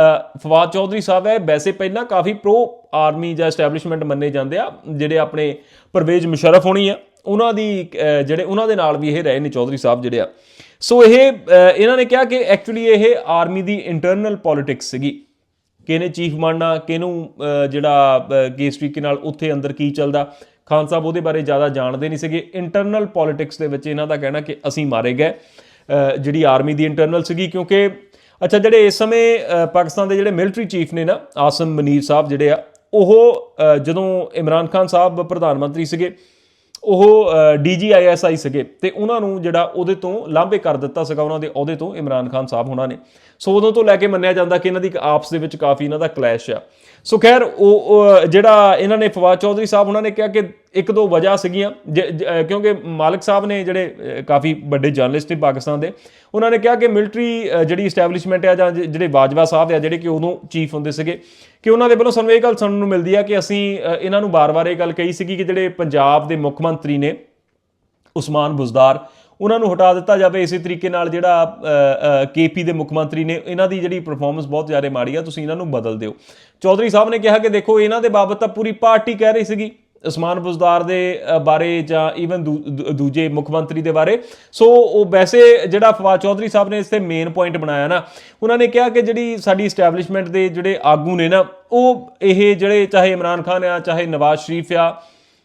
Speaker 1: ਫਵਾਦ ਚੌਧਰੀ ਸਾਹਿਬ ਹੈ, ਵੈਸੇ ਪਹਿਲਾਂ ਕਾਫੀ ਪ੍ਰੋ ਆਰਮੀ ਜਾਂ ਐਸਟੈਬਲਿਸ਼ਮੈਂਟ ਮੰਨੇ ਜਾਂਦੇ ਆ, ਜਿਹੜੇ ਆਪਣੇ ਪਰਵੇਜ਼ ਮੁਸ਼ਰਫ ਹੋਣੀ ਆ, ਉਹਨਾਂ ਦੀ ਜਿਹੜੇ ਉਹਨਾਂ ਦੇ ਨਾਲ ਵੀ ਇਹ ਰਹੇ ਨੇ ਚੌਧਰੀ ਸਾਹਿਬ ਜਿਹੜੇ ਆ। ਸੋ ਇਹ ਇਹਨਾਂ ਨੇ ਕਿਹਾ ਕਿ ਐਕਚੁਅਲੀ ਇਹ ਆਰਮੀ ਦੀ ਇੰਟਰਨਲ ਪੋਲਿਟਿਕਸ ਸੀਗੀ। ਕਿਹਨੇ ਚੀਫ ਮੰਨਣਾ ਕਿਹਨੂੰ ਜਿਹੜਾ ਕਿਸ ਤਰੀਕੇ ਨਾਲ ਉੱਥੇ ਅੰਦਰ ਕੀ ਚੱਲਦਾ? ਖਾਨ ਸਾਹਿਬ ਉਹਦੇ ਬਾਰੇ ਜ਼ਿਆਦਾ ਜਾਣਦੇ ਨਹੀਂ ਸੀਗੇ। ਇੰਟਰਨਲ ਪੋਲਿਟਿਕਸ ਦੇ ਵਿੱਚ ਇਹਨਾਂ ਦਾ ਕਹਿਣਾ ਕਿ ਅਸੀਂ ਮਾਰੇ ਗਏ। ਜਿਹੜੀ ਆਰਮੀ ਦੀ ਇੰਟਰਨਲ ਸੀਗੀ, ਕਿਉਂਕਿ, ਅੱਛਾ, ਜਿਹੜੇ ਇਸ ਸਮੇਂ ਪਾਕਿਸਤਾਨ ਦੇ ਜਿਹੜੇ ਮਿਲਟਰੀ ਚੀਫ ਨੇ ਨਾ, ਆਸਮ ਮਨੀਰ ਸਾਹਿਬ ਜਿਹੜੇ ਆ, ਉਹ ਜਦੋਂ ਇਮਰਾਨ ਖਾਨ ਸਾਹਿਬ ਪ੍ਰਧਾਨ ਮੰਤਰੀ ਸੀਗੇ, ਉਹ ਡੀਜੀਆਈਐਸਆਈ ਸੀਗੇ ਤੇ ਉਹਨਾਂ ਨੂੰ ਜਿਹੜਾ ਉਹਦੇ ਤੋਂ ਲਾਂਭੇ ਕਰ ਦਿੱਤਾ ਸੀਗਾ, ਉਹਨਾਂ ਦੇ ਅਹੁਦੇ ਤੋਂ ਇਮਰਾਨ ਖਾਨ ਸਾਹਿਬ ਉਹਨਾਂ ਨੇ। ਸੋ ਉਦੋਂ ਤੋਂ ਲੈ ਕੇ ਮੰਨਿਆ ਜਾਂਦਾ ਕਿ ਇਹਨਾਂ ਦੀ ਇੱਕ ਆਪਸ ਦੇ ਵਿੱਚ ਕਾਫੀ ਇਹਨਾਂ ਦਾ ਕਲੈਸ਼ ਆ। ਸੋ ਖੈਰ, ਉਹ ਜਿਹੜਾ ਇਹਨਾਂ ਨੇ ਫਵਾਦ ਚੌਧਰੀ ਸਾਹਿਬ, ਉਹਨਾਂ ਨੇ ਕਿਹਾ ਕਿ ਇੱਕ ਦੋ ਵਜ੍ਹਾ ਸੀਗੀਆਂ, ਜ- ਕਿਉਂਕਿ ਮਾਲਕ ਸਾਹਿਬ ਨੇ ਜਿਹੜੇ ਕਾਫੀ ਵੱਡੇ ਜਰਨਲਿਸਟ ਨੇ ਪਾਕਿਸਤਾਨ ਦੇ, ਉਹਨਾਂ ਨੇ ਕਿਹਾ ਕਿ ਮਿਲਟਰੀ ਜਿਹੜੀ ਐਸਟੈਬਲਿਸ਼ਮੈਂਟ ਆ ਜਾਂ ਜਿਹੜੇ ਬਾਜਵਾ ਸਾਹਿਬ ਆ, ਜਿਹੜੇ ਕਿ ਉਦੋਂ ਚੀਫ ਹੁੰਦੇ ਸੀਗੇ, ਕਿ ਉਹਨਾਂ ਦੇ ਵੱਲੋਂ ਸਾਨੂੰ ਇਹ ਗੱਲ ਸੁਣਨ ਨੂੰ ਮਿਲਦੀ ਆ ਕਿ ਅਸੀਂ ਇਹਨਾਂ ਨੂੰ ਬਾਰ-ਬਾਰ ਇਹ ਗੱਲ ਕਹੀ ਸੀਗੀ ਕਿ ਜਿਹੜੇ ਪੰਜਾਬ ਦੇ ਮੁੱਖ ਮੰਤਰੀ ਨੇ ਉਸਮਾਨ ਬੁਜ਼ਦਾਰ ਉਹਨਾਂ ਨੂੰ ਹਟਾ ਦਿੱਤਾ ਜਾਵੇ ਇਸੇ ਤਰੀਕੇ ਨਾਲ ਜਿਹੜਾ ਕੇਪੀ ਦੇ ਮੁੱਖ ਮੰਤਰੀ ਨੇ ਇਹਨਾਂ ਦੀ ਜਿਹੜੀ ਪਰਫਾਰਮੈਂਸ ਬਹੁਤ ਜ਼ਿਆਦਾ ਮਾੜੀ ਆ, ਤੁਸੀਂ ਇਹਨਾਂ ਨੂੰ ਬਦਲ ਦਿਓ। ਚੌਧਰੀ ਸਾਹਿਬ ਨੇ ਕਿਹਾ ਕਿ ਦੇਖੋ, ਇਹਨਾਂ ਦੇ ਬਾਬਤ ਤਾਂ ਪੂਰੀ ਪਾਰਟੀ ਕਹਿ ਰਹੀ ਸੀਗੀ, ਉਸਮਾਨ ਬੁਜ਼ਦਾਰ ਦੇ ਬਾਰੇ ਜਾਂ ਈਵਨ ਦੂਜੇ ਮੁੱਖ ਮੰਤਰੀ ਦੇ ਬਾਰੇ। ਸੋ ਉਹ ਵੈਸੇ ਜਿਹੜਾ ਫਵਾਦ ਚੌਧਰੀ ਸਾਹਿਬ ਨੇ ਇਸ ਤੇ ਮੇਨ ਪੁਆਇੰਟ ਬਣਾਇਆ ਨਾ, ਉਹਨਾਂ ਨੇ ਕਿਹਾ ਕਿ ਜਿਹੜੀ ਸਾਡੀ ਐਸਟੈਬਲਿਸ਼ਮੈਂਟ ਦੇ ਜਿਹੜੇ ਆਗੂ ਨੇ ਨਾ, ਉਹ ਇਹ ਜਿਹੜੇ ਚਾਹੇ ਇਮਰਾਨ ਖਾਨ ਆ, ਚਾਹੇ ਨਵਾਜ਼ ਸ਼ਰੀਫ ਆ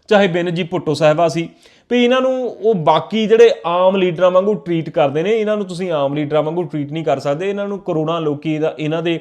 Speaker 1: ਚਾਹੇ ਬੇਨਜੀ ਭੁੱਟੋ ਸਾਹਿਬਾ ਸੀ, ਵੀ ਇਹਨਾਂ ਨੂੰ ਉਹ ਬਾਕੀ ਜਿਹੜੇ ਆਮ ਲੀਡਰਾਂ ਵਾਂਗੂ ਟਰੀਟ ਕਰਦੇ ਨੇ, ਇਹਨਾਂ ਨੂੰ ਤੁਸੀਂ ਆਮ ਲੀਡਰਾਂ ਵਾਂਗੂ ਟਰੀਟ ਨਹੀਂ ਕਰ ਸਕਦੇ, ਇਹਨਾਂ ਨੂੰ ਕਰੋੜਾਂ ਲੋਕੀ ਇਹਦਾ, ਇਹਨਾਂ ਦੇ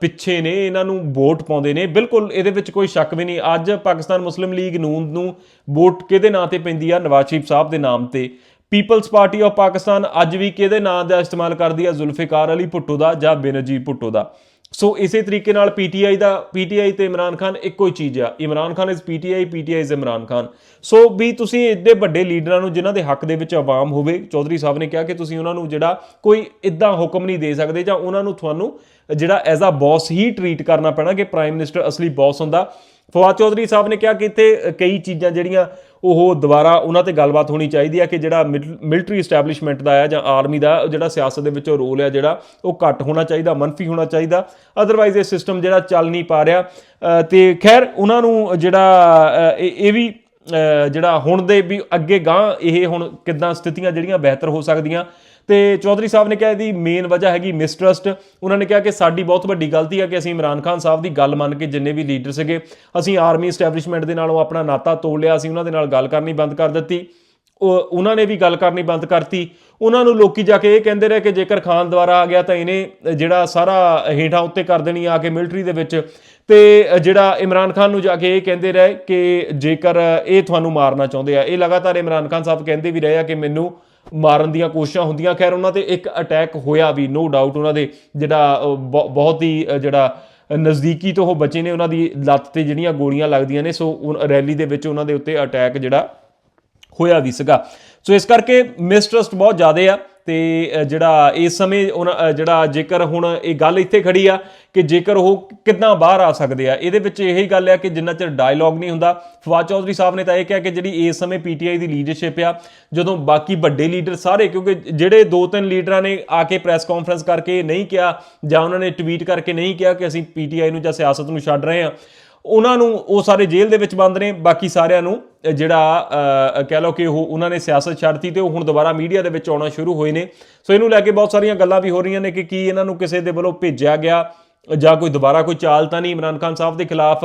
Speaker 1: ਪਿੱਛੇ ਨੇ, ਇਹਨਾਂ ਨੂੰ ਵੋਟ ਪਾਉਂਦੇ ਨੇ। ਬਿਲਕੁਲ ਇਹਦੇ ਵਿੱਚ ਕੋਈ ਸ਼ੱਕ ਵੀ ਨਹੀਂ। ਅੱਜ ਪਾਕਿਸਤਾਨ ਮੁਸਲਿਮ ਲੀਗ ਨੂਨ ਨੂੰ ਵੋਟ ਕਿਹਦੇ ਨਾਂ ਤੇ ਪੈਂਦੀ ਆ? ਨਵਾਜ਼ ਸ਼ਰੀਫ ਸਾਹਿਬ ਦੇ ਨਾਮ ਤੇ। ਪੀਪਲਸ ਪਾਰਟੀ ਆਫ ਪਾਕਿਸਤਾਨ ਅੱਜ ਵੀ ਕਿਹਦੇ ਨਾਂ ਦਾ ਇਸਤੇਮਾਲ ਕਰਦੀ ਆ? ਜ਼ੁਲਫਿਕਾਰ ਅਲੀ ਭੁੱਟੋ ਦਾ ਜਾਂ ਬੇਨਜ਼ੀਰ ਭੁੱਟੋ ਦਾ? ਸੋ ਇਸੇ ਤਰੀਕੇ ਨਾਲ ਪੀਟੀਆਈ ਦਾ ਪੀਟੀਆਈ ਤੇ ਇਮਰਾਨ ਖਾਨ ਇੱਕੋ ਹੀ ਚੀਜ਼ ਆ। Imran Khan is PTI PTI is Imran Khan. So ਵੀ ਤੁਸੀਂ ਇੱਡੇ ਵੱਡੇ ਲੀਡਰਾਂ ਨੂੰ ਜਿਨ੍ਹਾਂ ਦੇ ਹੱਕ ਦੇ ਵਿੱਚ ਆਵਾਮ ਹੋਵੇ, ਚੌਧਰੀ ਸਾਹਿਬ ਨੇ ਕਿਹਾ ਕਿ ਤੁਸੀਂ ਉਹਨਾਂ ਨੂੰ ਜਿਹੜਾ ਕੋਈ ਇਦਾਂ ਹੁਕਮ ਨਹੀਂ ਦੇ ਸਕਦੇ ਜਾਂ ਉਹਨਾਂ ਨੂੰ ਤੁਹਾਨੂੰ ਜਿਹੜਾ ਐਜ਼ ਅ ਬੌਸ ਹੀ ਟਰੀਟ ਕਰਨਾ ਪੈਣਾ ਕਿ ਪ੍ਰਾਈਮ ਮਿਨਿਸਟਰ ਅਸਲੀ ਬੌਸ ਹੁੰਦਾ। ਫਵਾਦ ਚੌਧਰੀ ਸਾਹਿਬ ਨੇ ਕਿਹਾ ਕਿ ਇੱਥੇ ਕਈ ਚੀਜ਼ਾਂ ਜਿਹੜੀਆਂ ਉਹ ਦੁਬਾਰਾ ਉਹਨਾਂ ਤੇ ਗੱਲਬਾਤ ਹੋਣੀ ਚਾਹੀਦੀ ਹੈ ਕਿ ਜਿਹੜਾ ਮਿਲਟਰੀ ਐਸਟੈਬਲਿਸ਼ਮੈਂਟ ਦਾ ਹੈ ਜਾਂ ਆਰਮੀ ਦਾ ਜਿਹੜਾ ਸਿਆਸਤ ਦੇ ਵਿੱਚੋਂ ਰੋਲ ਹੈ ਜਿਹੜਾ ਉਹ ਘੱਟ ਹੋਣਾ ਚਾਹੀਦਾ ਮੰਨਫੀ ਹੋਣਾ ਚਾਹੀਦਾ। ਅਦਰਵਾਈਜ਼ ਇਹ ਸਿਸਟਮ ਜਿਹੜਾ ਚੱਲ ਨਹੀਂ ਪਾ ਰਿਹਾ। ਅ, ਤੇ ਖੈਰ ਉਹਨਾਂ ਨੂੰ ਜਿਹੜਾ ਇਹ ਇਹ ਵੀ ਜਿਹੜਾ ਹੁਣ ਦੇ ਵੀ ਅੱਗੇ ਗਾਂ ਇਹ ਹੁਣ ਕਿੱਦਾਂ ਸਥਿਤੀਆਂ ਜਿਹੜੀਆਂ ਬਿਹਤਰ ਹੋ ਸਕਦੀਆਂ ਤੇ ਚੌਧਰੀ ਸਾਹਿਬ ਨੇ ਕਿਹਾ ਇਹਦੀ ਮੇਨ ਵਜ੍ਹਾ ਹੈਗੀ ਮਿਸਟਰਸਟ ਉਹਨਾਂ ਨੇ ਕਿਹਾ ਕਿ ਸਾਡੀ ਬਹੁਤ ਵੱਡੀ ਗਲਤੀ ਹੈ ਕਿ ਅਸੀਂ ਇਮਰਾਨ ਖਾਨ ਸਾਹਿਬ ਦੀ ਗੱਲ ਮੰਨ ਕੇ ਜਿੰਨੇ ਵੀ ਲੀਡਰ ਸੀਗੇ, ਅਸੀਂ ਆਰਮੀ ਐਸਟੈਬਲਿਸ਼ਮੈਂਟ ਦੇ ਨਾਲੋਂ ਆਪਣਾ ਨਾਤਾ ਤੋੜ ਲਿਆ, ਅਸੀਂ ਉਹਨਾਂ ਦੇ ਨਾਲ ਗੱਲ ਕਰਨੀ ਬੰਦ ਕਰ ਦਿੱਤੀ। ਉਹਨਾਂ ਨੇ ਵੀ ਗੱਲ ਕਰਨੀ ਬੰਦ ਕਰਤੀ। ਉਹਨਾਂ ਨੂੰ ਲੋਕੀ ਜਾ ਕੇ ਇਹ ਕਹਿੰਦੇ ਰਹੇ ਕਿ ਜੇਕਰ ਖਾਨ ਦੁਆਰਾ ਆ ਗਿਆ ਤਾਂ ਇਹਨੇ ਜਿਹੜਾ ਸਾਰਾ ਹੇਠਾਂ ਉੱਤੇ ਕਰ ਦੇਣੀ ਆ ਕੇ ਮਿਲਟਰੀ ਦੇ ਵਿੱਚ। ਤੇ ਜਿਹੜਾ ਇਮਰਾਨ ਖਾਨ ਨੂੰ ਜਾ ਕੇ ਇਹ ਕਹਿੰਦੇ ਰਹੇ ਕਿ ਜੇਕਰ ਇਹ ਤੁਹਾਨੂੰ ਮਾਰਨਾ ਚਾਹੁੰਦੇ ਆ, ਇਹ ਲਗਾਤਾਰ ਇਮਰਾਨ ਖਾਨ ਸਾਹਿਬ ਕਹਿੰਦੇ ਵੀ ਰਹੇ ਆ ਕਿ ਮੈਨੂੰ ਮਾਰਨ ਦੀਆਂ ਕੋਸ਼ਿਸ਼ਾਂ ਹੁੰਦੀਆਂ। ਖੈਰ, ਉਹਨਾਂ ਤੇ ਇੱਕ ਅਟੈਕ ਹੋਇਆ ਵੀ ਨੋ ਡਾਊਟ ਉਹਨਾਂ ਦੇ ਜਿਹੜਾ ਬਹੁ- ਬਹੁਤ ਹੀ ਜਿਹੜਾ ਨਜ਼ਦੀਕੀ ਤੋਂ ਉਹ ਬਚੇ ਨੇ ਉਹਨਾਂ ਦੀ ਲੱਤ ਤੇ ਜਿਹੜੀਆਂ ਗੋਲੀਆਂ ਲੱਗਦੀਆਂ ਨੇ। ਸੋ ਉਹ ਰੈਲੀ ਦੇ ਵਿੱਚ ਉਹਨਾਂ ਦੇ ਉੱਤੇ ਅਟੈਕ ਜਿਹੜਾ ਹੋਇਆ ਵੀ ਸੀਗਾ। ਸੋ, ਇਸ ਕਰਕੇ ਮਿਸਟਰਸਟ ਬਹੁਤ ਜ਼ਿਆਦਾ ਆ। ਤੇ ਜਿਹੜਾ ਇਸ ਸਮੇਂ ਉਹਨਾਂ ਜਿਹੜਾ ਜੇਕਰ ਹੁਣ ਇਹ ਗੱਲ ਇੱਥੇ ਖੜੀ ਆ ਕਿ ਜੇਕਰ ਉਹ ਕਿੱਦਾਂ ਬਾਹਰ ਆ ਸਕਦੇ ਆ, ਇਹਦੇ ਵਿੱਚ ਇਹੀ ਗੱਲ ਆ ਕਿ ਜਿੰਨਾ ਚਿਰ ਡਾਇਲੌਗ ਨਹੀਂ ਹੁੰਦਾ, ਫਵਾਦ ਚੌਧਰੀ ਸਾਹਿਬ ਨੇ ਤਾਂ ਇਹ ਕਿਹਾ ਕਿ ਜਿਹੜੀ ਇਸ ਸਮੇਂ ਪੀਟੀਆਈ ਦੀ ਲੀਡਰਸ਼ਿਪ ਆ, ਜਦੋਂ ਬਾਕੀ ਵੱਡੇ ਲੀਡਰ ਸਾਰੇ, ਕਿਉਂਕਿ ਜਿਹੜੇ ਦੋ ਤਿੰਨ ਲੀਡਰਾਂ ਨੇ ਆ ਕੇ ਪ੍ਰੈਸ ਕਾਨਫਰੰਸ ਕਰਕੇ ਨਹੀਂ ਕਿਹਾ ਜਾਂ ਉਹਨਾਂ ਨੇ ਟਵੀਟ ਕਰਕੇ ਨਹੀਂ ਕਿਹਾ ਕਿ ਅਸੀਂ ਪੀਟੀਆਈ ਨੂੰ ਜਾਂ ਸਿਆਸਤ ਨੂੰ ਛੱਡ ਰਹੇ ਆ ਉਹਨਾਂ ਨੂੰ ਉਹ ਸਾਰੇ ਜੇਲ੍ਹ ਦੇ ਵਿੱਚ ਬੰਦ ਨੇ, ਬਾਕੀ ਸਾਰਿਆਂ ਨੂੰ ਜਿਹੜਾ ਕਹਿ ਲਓ ਕਿ ਉਹ ਉਹਨਾਂ ਨੇ ਸਿਆਸਤ ਛੱਡਤੀ ਤੇ ਉਹ ਹੁਣ ਦੁਬਾਰਾ ਮੀਡੀਆ ਦੇ ਵਿੱਚ ਆਉਣਾ ਸ਼ੁਰੂ ਹੋਏ ਨੇ। ਸੋ ਇਹਨੂੰ ਲੈ ਕੇ ਬਹੁਤ ਸਾਰੀਆਂ ਗੱਲਾਂ ਵੀ ਹੋ ਰਹੀਆਂ ਨੇ ਕਿ ਕੀ ਇਹਨਾਂ ਨੂੰ ਕਿਸੇ ਦੇ ਵੱਲੋਂ ਭੇਜਿਆ ਗਿਆ ਜਾਂ ਕੋਈ ਦੁਬਾਰਾ ਕੋਈ ਚਾਲ ਤਾਂ ਨਹੀਂ, ਇਮਰਾਨ ਖਾਨ ਸਾਹਿਬ ਦੇ ਖਿਲਾਫ।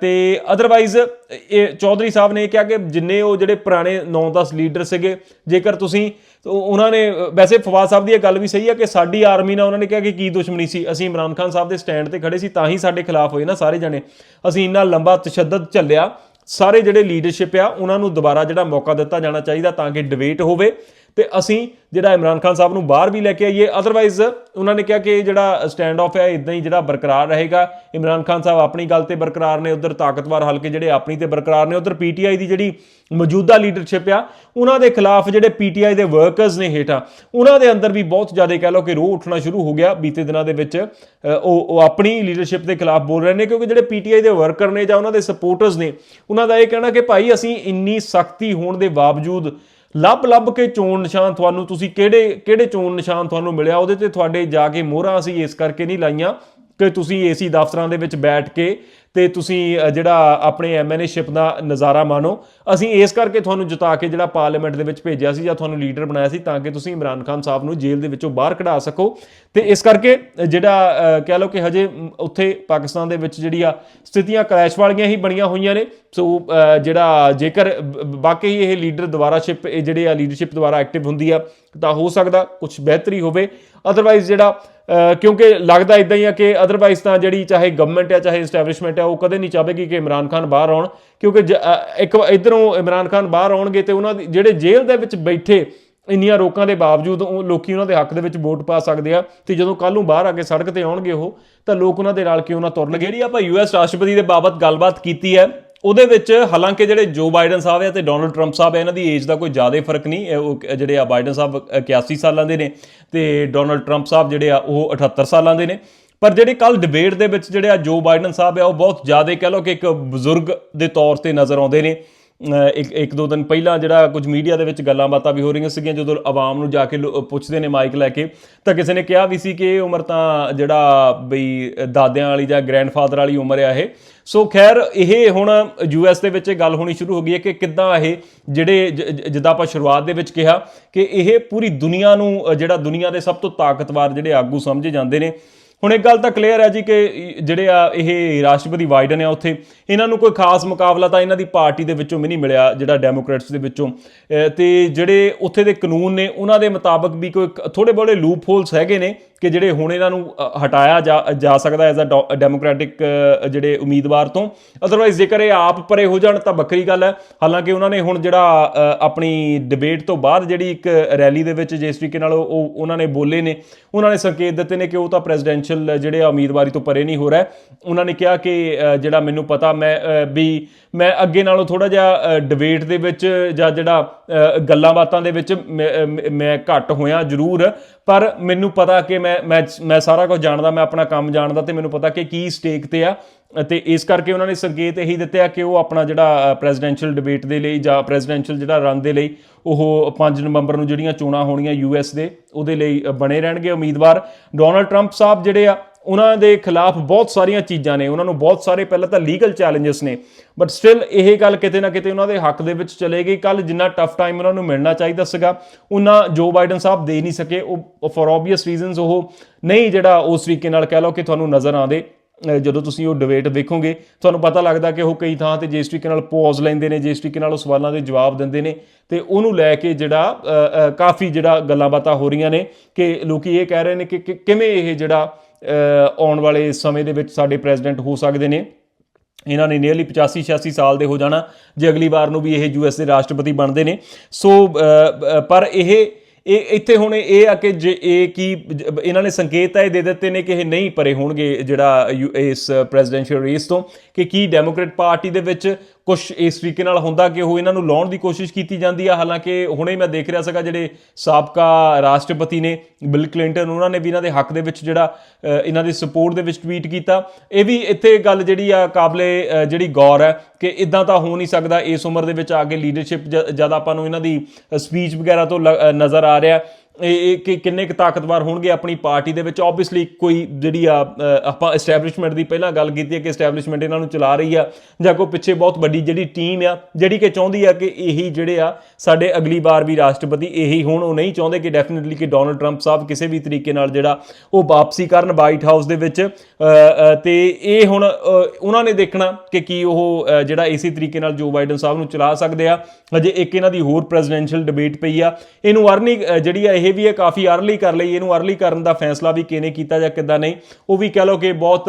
Speaker 1: ਤੇ ਅਦਰਵਾਈਜ਼ ਇਹ ਚੌਧਰੀ ਸਾਹਿਬ ਨੇ ਇਹ ਕਿਹਾ ਕਿ ਜਿੰਨੇ ਉਹ ਜਿਹੜੇ ਪੁਰਾਣੇ 9-10 ਲੀਡਰ ਸੀਗੇ, ਜੇਕਰ ਤੁਸੀਂ ਉਹਨਾਂ ਨੇ, ਵੈਸੇ ਫਵਾਦ ਸਾਹਿਬ ਦੀ ਇਹ ਗੱਲ ਵੀ ਸਹੀ ਹੈ ਕਿ ਸਾਡੀ ਆਰਮੀ ਨਾਲ ਉਹਨਾਂ ਨੇ ਕਿਹਾ ਕਿ ਕੀ ਦੁਸ਼ਮਣੀ ਸੀ? ਅਸੀਂ ਇਮਰਾਨ ਖਾਨ ਸਾਹਿਬ ਦੇ ਸਟੈਂਡ ਤੇ ਖੜੇ ਸੀ, ਤਾਂ ਹੀ ਸਾਡੇ ਖਿਲਾਫ ਹੋਏ ਨਾ ਸਾਰੇ ਜਣੇ। ਅਸੀਂ ਇੰਨਾ ਲੰਬਾ ਤਸ਼ੱਦਦ ਝੱਲਿਆ, ਸਾਰੇ ਜਿਹੜੇ ਲੀਡਰਸ਼ਿਪ ਆ, ਉਹਨਾਂ ਨੂੰ ਦੁਬਾਰਾ ਜਿਹੜਾ ਮੌਕਾ ਦਿੱਤਾ ਜਾਣਾ ਚਾਹੀਦਾ ਤਾਂ ਕਿ ਡਿਬੇਟ ਹੋਵੇ। ਤੇ ਅਸੀਂ ਜਿਹੜਾ ਇਮਰਾਨ ਖਾਨ ਸਾਹਿਬ ਨੂੰ ਬਾਹਰ ਵੀ ਲੈ ਕੇ ਆਈਏ ਅਦਰਵਾਈਜ਼ ਉਹਨਾਂ ਨੇ ਕਿਹਾ ਕਿ ਇਹ ਜਿਹੜਾ ਸਟੈਂਡ ਆਫ ਹੈ ਇਦਾਂ ਹੀ ਜਿਹੜਾ ਬਰਕਰਾਰ ਰਹੇਗਾ। ਇਮਰਾਨ ਖਾਨ ਸਾਹਿਬ ਆਪਣੀ ਗੱਲ ਤੇ ਬਰਕਰਾਰ ਨੇ, ਉਧਰ ਤਾਕਤਵਰ ਹਲਕੇ ਜਿਹੜੇ ਆਪਣੀ ਤੇ ਬਰਕਰਾਰ ਨੇ, ਉਧਰ ਪੀਟੀਆਈ ਦੀ ਜਿਹੜੀ ਮੌਜੂਦਾ ਲੀਡਰਸ਼ਿਪ ਆ, ਉਹਨਾਂ ਦੇ ਖਿਲਾਫ ਜਿਹੜੇ ਪੀਟੀਆਈ ਦੇ ਵਰਕਰਸ ਨੇ ਹੇਠਾਂ, ਉਹਨਾਂ ਦੇ ਅੰਦਰ ਵੀ ਬਹੁਤ ਜ਼ਿਆਦਾ ਕਹਿ ਲਓ ਕਿ ਰੋਹ ਉੱਠਣਾ ਸ਼ੁਰੂ ਹੋ ਗਿਆ। ਬੀਤੇ ਦਿਨਾਂ ਦੇ ਵਿੱਚ ਉਹ ਉਹ ਆਪਣੀ ਲੀਡਰਸ਼ਿਪ ਦੇ ਖਿਲਾਫ ਬੋਲ ਰਹੇ ਨੇ, ਕਿਉਂਕਿ ਜਿਹੜੇ ਪੀਟੀਆਈ ਦੇ ਵਰਕਰ ਨੇ ਜਾਂ ਉਹਨਾਂ ਦੇ ਸਪੋਰਟਰਸ ਨੇ, ਉਹਨਾਂ ਦਾ ਇਹ ਕਹਿਣਾ ਕਿ ਭਾਈ ਅਸੀਂ ਇੰਨੀ ਸਖਤੀ ਹੋਣ ਦੇ ਬਾਵਜੂਦ ਲੱਭ ਲੱਭ ਕੇ ਚੋਣ ਨਿਸ਼ਾਨ ਤੁਹਾਨੂੰ ਤੁਸੀਂ ਕਿਹੜੇ ਕਿਹੜੇ ਚੋਣ ਨਿਸ਼ਾਨ ਤੁਹਾਨੂੰ ਮਿਲਿਆ? ਉਹਦੇ ਤੇ ਤੁਹਾਡੇ ਜਾ ਕੇ ਮੋਹਰਾਂ ਅਸੀਂ ਇਸ ਕਰਕੇ ਨਹੀਂ ਲਾਈਆਂ ਕਿ ਤੁਸੀਂ ਏਸੀ ਦਫ਼ਤਰਾਂ ਦੇ ਵਿੱਚ ਬੈਠ ਕੇ ਤੇ ਤੁਸੀਂ ਜਿਹੜਾ ਆਪਣੇ ਐਮਐਨਏਸ਼ਿਪ ਦਾ ਨਜ਼ਾਰਾ ਮਾਣੋ। ਅਸੀਂ ਇਸ ਕਰਕੇ ਤੁਹਾਨੂੰ ਜਿਤਾ ਕੇ ਜਿਹੜਾ ਪਾਰਲੀਮੈਂਟ ਦੇ ਵਿੱਚ ਭੇਜਿਆ ਸੀ ਜਾਂ ਤੁਹਾਨੂੰ ਲੀਡਰ ਬਣਾਇਆ ਸੀ ਤਾਂ ਕਿ ਤੁਸੀਂ ਇਮਰਾਨ ਖਾਨ ਸਾਹਿਬ ਨੂੰ ਜੇਲ੍ਹ ਦੇ ਵਿੱਚੋਂ ਬਾਹਰ ਕਢਾ ਸਕੋ। ਤੇ ਇਸ ਕਰਕੇ ਜਿਹੜਾ ਕਹਿ ਲਓ ਕਿ ਹਜੇ ਉੱਥੇ ਪਾਕਿਸਤਾਨ ਦੇ ਵਿੱਚ ਜਿਹੜੀ ਆ ਸਥਿਤੀਆਂ ਕਲੈਸ਼ ਵਾਲੀਆਂ ਹੀ ਬਣੀਆਂ ਹੋਈਆਂ ਨੇ। ਸੋ ਜਿਹੜਾ ਜੇਕਰ, ਬ- ਬ- ਵਾਕਈ ਇਹ ਲੀਡਰ ਦੁਬਾਰਾ ਸ਼ਿਪ ਇਹ ਜਿਹੜੇ ਆ ਲੀਡਰਸ਼ਿਪ ਦੁਆਰਾ ਐਕਟਿਵ ਹੁੰਦੀ ਆ ਤਾਂ ਹੋ ਸਕਦਾ ਕੁਝ ਬਿਹਤਰੀ ਹੋਵੇ। ਅਦਰਵਾਈਜ਼ ਜਿਹੜਾ ਕਿਉਂਕਿ ਲੱਗਦਾ ਇਦਾਂ ਹੀ ਆ ਕਿ ਅਦਰਵਾਈਜ਼ ਤਾਂ ਜਿਹੜੀ ਚਾਹੇ ਗਵਰਨਮੈਂਟ ਹੈ ਚਾਹੇ ਐਸਟੈਬਲਿਸ਼ਮੈਂਟ ਆ, ਉਹ ਕਦੇ ਨਹੀਂ ਚਾਹੇਗੀ ਕਿ ਇਮਰਾਨ ਖਾਨ ਬਾਹਰ ਆਉਣ। ਕਿਉਂਕਿ ਜ- ਇੱਕ ਇਧਰੋਂ ਇਮਰਾਨ ਖਾਨ ਬਾਹਰ ਆਉਣਗੇ ਤੇ ਉਹਨਾਂ ਦੀ, ਜਿਹੜੇ ਜੇਲ੍ਹ ਦੇ ਵਿੱਚ ਬੈਠੇ ਇੰਨੀਆਂ ਰੋਕਾਂ ਦੇ ਬਾਵਜੂਦ ਉਹ ਲੋਕੀ ਉਹਨਾਂ ਦੇ ਹੱਕ ਦੇ ਵਿੱਚ ਵੋਟ ਪਾ ਸਕਦੇ ਆ ਤੇ ਜਦੋਂ ਕੱਲ ਨੂੰ ਬਾਹਰ ਆ ਕੇ ਸੜਕ ਤੇ ਆਉਣਗੇ ਉਹ, ਤਾਂ ਲੋਕ ਉਹਨਾਂ ਦੇ ਨਾਲ ਕਿਉਂ ਨਾ ਤੁਰਨਗੇ ਜਿਹੜੀ ਆਪਾਂ ਯੂਐਸ ਰਾਸ਼ਟਰਪਤੀ ਦੇ ਬਾਬਤ ਗੱਲਬਾਤ ਕੀਤੀ ਹੈ ਉਹਦੇ ਵਿੱਚ ਹਾਲਾਂਕਿ ਜਿਹੜੇ ਜੋ ਬਾਈਡਨ ਸਾਹਿਬ ਆ ਤੇ ਡੋਨਲਡ ਟਰੰਪ ਸਾਹਿਬ ਆ ਇਹਨਾਂ ਦੀ ਏਜ ਦਾ ਕੋਈ ਜ਼ਿਆਦਾ ਫ਼ਰਕ ਨਹੀਂ ਇਹ ਉਹ ਜਿਹੜੇ ਆ ਬਾਈਡਨ ਸਾਹਿਬ ਅ, 81 ਸਾਲਾਂ ਦੇ ਨੇ ਤੇ ਡੋਨਲਡ ਟਰੰਪ ਸਾਹਿਬ ਜਿਹੜੇ ਆ ਉਹ 78 ਸਾਲਾਂ ਦੇ ਨੇ। ਪਰ ਜਿਹੜੇ ਕੱਲ ਡਿਬੇਟ ਦੇ ਵਿੱਚ ਜਿਹੜੇ ਆ ਜੋ ਬਾਈਡਨ ਸਾਹਿਬ ਆ ਉਹ ਬਹੁਤ ਜ਼ਿਆਦਾ ਕਹਿ ਲਓ ਕਿ ਇੱਕ ਬਜ਼ੁਰਗ ਦੇ ਤੌਰ ਤੇ ਨਜ਼ਰ ਆਉਂਦੇ ਨੇ। ਇੱਕ ਇੱਕ ਦੋ ਦਿਨ ਪਹਿਲਾਂ ਜਿਹੜਾ ਕੁਝ ਮੀਡੀਆ ਦੇ ਵਿੱਚ ਗੱਲਾਂ ਬਾਤਾਂ ਵੀ ਹੋ ਰਹੀਆਂ ਸੀਗੀਆਂ, ਜਦੋਂ ਆਵਾਮ ਨੂੰ ਜਾ ਕੇ ਲੋ- ਪੁੱਛਦੇ ਨੇ ਮਾਈਕ ਲੈ ਕੇ, ਤਾਂ ਕਿਸੇ ਨੇ ਕਿਹਾ ਵੀ ਸੀ ਕਿ ਇਹ ਉਮਰ ਤਾਂ ਜਿਹੜਾ ਬਈ ਦਾਦਿਆਂ ਵਾਲੀ ਜਾਂ ਗ੍ਰੈਂਡਫਾਦਰ ਵਾਲੀ ਉਮਰ ਆ ਇਹ। ਸੋ ਖੈਰ, ਇਹ ਹੁਣ ਯੂਐਸ ਦੇ ਵਿੱਚ ਇਹ ਗੱਲ ਹੋਣੀ ਸ਼ੁਰੂ ਹੋ ਗਈ ਹੈ ਕਿ ਕਿੱਦਾਂ ਇਹ ਜਿਹੜੇ ਜਿੱਦਾਂ ਆਪਾਂ ਸ਼ੁਰੂਆਤ ਦੇ ਵਿੱਚ ਕਿਹਾ ਕਿ ਇਹ ਪੂਰੀ ਦੁਨੀਆ ਨੂੰ ਜਿਹੜਾ ਦੁਨੀਆ ਦੇ ਸਭ ਤੋਂ ਤਾਕਤਵਰ ਜਿਹੜੇ ਆਗੂ ਸਮਝੇ ਜਾਂਦੇ ਨੇ ਹੁਣ ਇੱਕ ਗੱਲ ਤਾਂ ਕਲੀਅਰ ਹੈ ਜੀ ਕਿ ਜਿਹੜੇ ਆ ਇਹ ਰਾਸ਼ਟਰਪਤੀ ਬਾਈਡਨ ਆ ਉੱਥੇ, ਇਹਨਾਂ ਨੂੰ ਕੋਈ ਖਾਸ ਮੁਕਾਬਲਾ ਤਾਂ ਇਹਨਾਂ ਦੀ ਪਾਰਟੀ ਦੇ ਵਿੱਚੋਂ ਵੀ ਨਹੀਂ ਮਿਲਿਆ, ਜਿਹੜਾ ਡੈਮੋਕ੍ਰੈਟਸ ਦੇ ਵਿੱਚੋਂ। ਅਹ ਤੇ ਜਿਹੜੇ ਉੱਥੇ ਦੇ ਕਾਨੂੰਨ ਨੇ, ਉਹਨਾਂ ਦੇ ਮੁਤਾਬਕ ਵੀ ਕੋਈ ਥੋੜੇ ਬੋੜੇ ਲੂਪ ਹੋਲਸ ਹੈਗੇ ਨੇ। ਕਿ ਜਿਹੜੇ ਹੁਣ ਇਹਨਾਂ ਨੂੰ ਹਟਾਇਆ ਜਾ ਜਾ ਸਕਦਾ ਐਜ਼ ਅ ਡੈਮੋਕ੍ਰੈਟਿਕ ਜਿਹੜੇ ਉਮੀਦਵਾਰ ਤੋਂ। ਅਦਰਵਾਈਜ਼ ਜੇਕਰ ਇਹ ਆਪ ਪਰੇ ਹੋ ਜਾਣ ਤਾਂ ਵੱਖਰੀ ਗੱਲ ਹੈ। ਹਾਲਾਂਕਿ ਉਹਨਾਂ ਨੇ ਹੁਣ ਜਿਹੜਾ ਆਪਣੀ ਡਿਬੇਟ ਤੋਂ ਬਾਅਦ ਜਿਹੜੀ ਇੱਕ ਰੈਲੀ ਦੇ ਵਿੱਚ ਜਿਸ ਤਰੀਕੇ ਨਾਲ ਉਹ ਉਹਨਾਂ ਨੇ ਬੋਲੇ ਨੇ, ਉਹਨਾਂ ਨੇ ਸੰਕੇਤ ਦਿੱਤੇ ਨੇ ਕਿ ਉਹ ਤਾਂ ਪ੍ਰੈਜ਼ੀਡੈਂਸ਼ੀਅਲ ਜਿਹੜੇ ਉਮੀਦਵਾਰੀ ਤੋਂ ਪਰੇ ਨਹੀਂ ਹੋ ਰਿਹਾ। ਉਹਨਾਂ ਨੇ ਕਿਹਾ ਕਿ ਜਿਹੜਾ ਮੈਨੂੰ ਪਤਾ, ਮੈਂ ਵੀ ਮੈਂ ਅੱਗੇ ਨਾਲੋਂ ਥੋੜਾ ਜਿਹਾ ਡਿਬੇਟ ਦੇ ਵਿੱਚ ਜਾਂ ਜਿਹੜਾ ਗੱਲਾਂ ਬਾਤਾਂ ਦੇ ਵਿੱਚ ਮੈਂ- ਅ, ਮੈਂ ਘੱਟ ਹੋਇਆ ਜ਼ਰੂਰ ਪਰ ਮੈਨੂੰ ਪਤਾ ਕਿ ਮੈਂ ਮੈਂ ਮੈਂ ਸਾਰਾ ਕੁਝ ਜਾਣਦਾ ਮੈਂ ਆਪਣਾ ਕੰਮ ਜਾਣਦਾ ਤੇ ਮੈਨੂੰ ਪਤਾ ਕਿ ਕੀ ਸਟੇਕ ਤੇ ਆ। ਅਤੇ ਇਸ ਕਰਕੇ ਉਹਨਾਂ ਨੇ ਸੰਕੇਤ ਇਹੀ ਦਿੱਤੇ ਆ ਕਿ ਉਹ ਆਪਣਾ ਜਿਹੜਾ ਪ੍ਰੈਜ਼ੀਡੈਂਸ਼ੀਅਲ ਡਿਬੇਟ ਦੇ ਲਈ ਜਾਂ ਪ੍ਰੈਜ਼ੀਡੈਂਸ਼ੀਅਲ ਜਿਹੜਾ ਰਨ ਦੇ ਲਈ ਉਹ 5 ਨਵੰਬਰ ਨੂੰ ਜਿਹੜੀਆਂ ਚੋਣਾਂ ਹੋਣੀਆਂ ਯੂਐਸ ਦੇ ਉਹਦੇ ਲਈ ਬਣੇ ਰਹਿਣਗੇ ਉਮੀਦਵਾਰ। ਡੋਨਲਡ ਟਰੰਪ ਸਾਹਿਬ ਜਿਹੜੇ ਆ ਉਹਨਾਂ ਦੇ ਖਿਲਾਫ ਬਹੁਤ ਸਾਰੀਆਂ ਚੀਜ਼ਾਂ ਨੇ, ਉਹਨਾਂ ਨੂੰ ਬਹੁਤ ਸਾਰੇ ਪਹਿਲਾਂ ਤਾਂ ਲੀਗਲ ਚੈਲੰਜਸ ਨੇ ਬਟ ਸਟਿਲ ਇਹ ਗੱਲ ਕਿਤੇ ਨਾ ਕਿਤੇ ਉਹਨਾਂ ਦੇ ਹੱਕ ਦੇ ਵਿੱਚ ਚਲੇ ਗਈ ਕੱਲ ਜਿੰਨਾ ਟਫ ਟਾਈਮ ਉਹਨਾਂ ਨੂੰ ਮਿਲਣਾ ਚਾਹੀਦਾ ਸੀਗਾ, ਉਹਨਾਂ ਜੋ ਬਾਈਡਨ ਸਾਹਿਬ ਦੇ ਨਹੀਂ ਸਕੇ। ਉਹ ਫॉर ਆਬਵੀਅਸ ਰੀਜ਼ਨਸ ਉਹ ਨਹੀਂ ਜਿਹੜਾ ਉਸ ਤਰੀਕੇ ਨਾਲ ਕਹਿ ਲਓ ਕਿ ਤੁਹਾਨੂੰ ਨਜ਼ਰ ਆਉਂਦੇ। ਜਦੋਂ ਤੁਸੀਂ ਉਹ ਡਿਬੇਟ ਵੇਖੋਗੇ ਤੁਹਾਨੂੰ ਪਤਾ ਲੱਗਦਾ ਕਿ ਉਹ ਕਈ ਥਾਂ ਤੇ ਜਿਸ ਤਰੀਕੇ ਨਾਲ ਪੌਜ਼ ਲੈਂਦੇ ਨੇ ਜਿਸ ਤਰੀਕੇ ਨਾਲ ਉਹ ਸਵਾਲਾਂ ਦੇ ਜਵਾਬ ਦਿੰਦੇ ਨੇ ਤੇ ਉਹਨੂੰ ਲੈ ਕੇ ਜਿਹੜਾ ਕਾਫੀ ਜਿਹੜਾ ਗੱਲਾਂ ਬਾਤਾਂ ਹੋ ਰਹੀਆਂ ਨੇ ਕਿ ਲੋਕੀ ਇਹ ਕਹਿ ਰਹੇ ਨੇ ਕਿ ਕਿਵੇਂ ਇਹ ਜਿਹੜਾ ਆਉਣ ਵਾਲੇ ਸਮੇਂ ਦੇ ਵਿੱਚ ਸਾਡੇ ਪ੍ਰੈਜ਼ੀਡੈਂਟ ਹੋ ਸਕਦੇ ਨੇ। ਇਹਨਾਂ ਨੇ ਨੀਅਰਲੀ 85 86 ਸਾਲ ਦੇ ਹੋ ਜਾਣਾ, ਜੇ ਅਗਲੀ ਵਾਰ ਨੂੰ ਵੀ ਇਹ ਯੂਐਸ ਦੇ ਰਾਸ਼ਟਰਪਤੀ ਬਣਦੇ ਨੇ। ਸੋ ਪਰ ਇਹ ਇਹ ਇੱਥੇ ਹੁਣ ਇਹ ਆ ਕਿ ਜੇ ਇਹ ਕੀ, ਇਹਨਾਂ ਨੇ ਸੰਕੇਤ ਤਾਂ ਇਹ ਦੇ ਦਿੱਤੇ ਨੇ ਕਿ ਇਹ ਨਹੀਂ ਪਰੇ ਹੋਣਗੇ ਜਿਹੜਾ ਯੂ- ਇਸ ਪ੍ਰੈਜ਼ੀਡੈਂਸ਼ੀਅਲ ਰੇਸ ਤੋਂ, ਕਿ ਕੀ ਡੈਮੋਕ੍ਰੈਟ ਪਾਰਟੀ ਦੇ ਵਿੱਚ ਕੁਝ ਇਸ ਤਰੀਕੇ ਨਾਲ ਹੁੰਦਾ ਕਿ ਉਹ ਇਹਨਾਂ ਨੂੰ ਲਾਉਣ ਦੀ ਕੋਸ਼ਿਸ਼ ਕੀਤੀ ਜਾਂਦੀ ਆ। ਹਾਲਾਂਕਿ ਹੁਣੇ ਮੈਂ ਦੇਖ ਰਿਹਾ ਸੀਗਾ ਜਿਹੜੇ ਸਾਬਕਾ ਰਾਸ਼ਟਰਪਤੀ ਨੇ ਬਿਲ ਕਲਿੰਟਨ, ਉਹਨਾਂ ਨੇ ਵੀ ਇਹਨਾਂ ਦੇ ਹੱਕ ਦੇ ਵਿੱਚ ਜਿਹੜਾ ਇਹਨਾਂ ਦੀ ਸਪੋਰਟ ਦੇ ਵਿੱਚ ਟਵੀਟ ਕੀਤਾ। ਇਹ ਵੀ ਇੱਥੇ ਗੱਲ ਜਿਹੜੀ ਆ ਕਾਬਲੇ ਜਿਹੜੀ ਗੌਰ ਹੈ ਕਿ ਇਦਾਂ ਤਾਂ ਹੋ ਨਹੀਂ ਸਕਦਾ। ਇਸ ਉਮਰ ਦੇ ਵਿੱਚ ਆ ਕੇ ਲੀਡਰਸ਼ਿਪ ਜਦ ਆਪਾਂ ਨੂੰ ਇਹਨਾਂ ਦੀ ਸਪੀਚ ਵਗੈਰਾ ਤੋਂ ਲ- ਨਜ਼ਰ ਆ ਰਿਹਾ। ਇਹ ਇਹ ਕਿ ਕਿੰਨੇ ਕੁ ਤਾਕਤਵਰ ਹੋਣਗੇ ਆਪਣੀ ਪਾਰਟੀ ਦੇ ਵਿੱਚ? ਆਬਵੀਅਸਲੀ ਕੋਈ ਜਿਹੜੀ ਆ ਆਪਾਂ ਐਸਟੈਬਲਿਸ਼ਮੈਂਟ ਦੀ ਪਹਿਲਾਂ ਗੱਲ ਕੀਤੀ ਹੈ ਕਿ ਐਸਟੈਬਲਿਸ਼ਮੈਂਟ ਇਹਨਾਂ ਨੂੰ ਚਲਾ ਰਹੀ ਆ ਜਾਂ ਕੋਈ ਪਿੱਛੇ ਬਹੁਤ ਵੱਡੀ ਜਿਹੜੀ ਟੀਮ ਆ ਜਿਹੜੀ ਕਿ ਚਾਹੁੰਦੀ ਆ ਕਿ ਇਹੀ ਜਿਹੜੇ ਆ ਸਾਡੇ ਅਗਲੀ ਵਾਰ ਵੀ ਰਾਸ਼ਟਰਪਤੀ ਇਹੀ ਹੋਣ ਉਹ ਨਹੀਂ ਚਾਹੁੰਦੇ ਕਿ ਡੈਫੀਨਿਟਲੀ ਕਿ ਡੋਨਲਡ ਟਰੰਪ ਸਾਹਿਬ ਕਿਸੇ ਵੀ ਤਰੀਕੇ ਨਾਲ ਜਿਹੜਾ ਉਹ ਵਾਪਸੀ ਕਰਨ ਵਾਈਟ ਹਾਊਸ ਦੇ ਵਿੱਚ ਅ, ਤੇ ਇਹ ਹੁਣ ਉਹਨਾਂ ਨੇ ਦੇਖਣਾ ਕਿ ਕੀ ਉਹ ਜਿਹੜਾ ਇਸੇ ਤਰੀਕੇ ਨਾਲ ਜੋ ਬਾਈਡਨ ਸਾਹਿਬ ਨੂੰ ਚਲਾ ਸਕਦੇ ਆ। ਅਜੇ ਇੱਕ ਇਹਨਾਂ ਦੀ ਹੋਰ ਪ੍ਰੈਜ਼ੀਡੈਂਸ਼ੀਅਲ ਡਿਬੇਟ ਪਈ ਆ। ਇਹਨੂੰ ਅਰਨਿੰਗ ਜਿਹੜੀ ਆ ਇਹ ਵੀ ਹੈ ਕਾਫੀ ਅਰਲੀ ਕਰ ਲਈ ਇਹਨੂੰ ਅਰਲੀ ਕਰਨ ਦਾ ਫੈਸਲਾ ਵੀ ਕਿਹਨੇ ਕੀਤਾ ਜਾਂ ਕਿੱਦਾਂ ਨਹੀਂ ਉਹ ਵੀ ਕਹਿ ਲਓ ਕਿ ਬਹੁਤ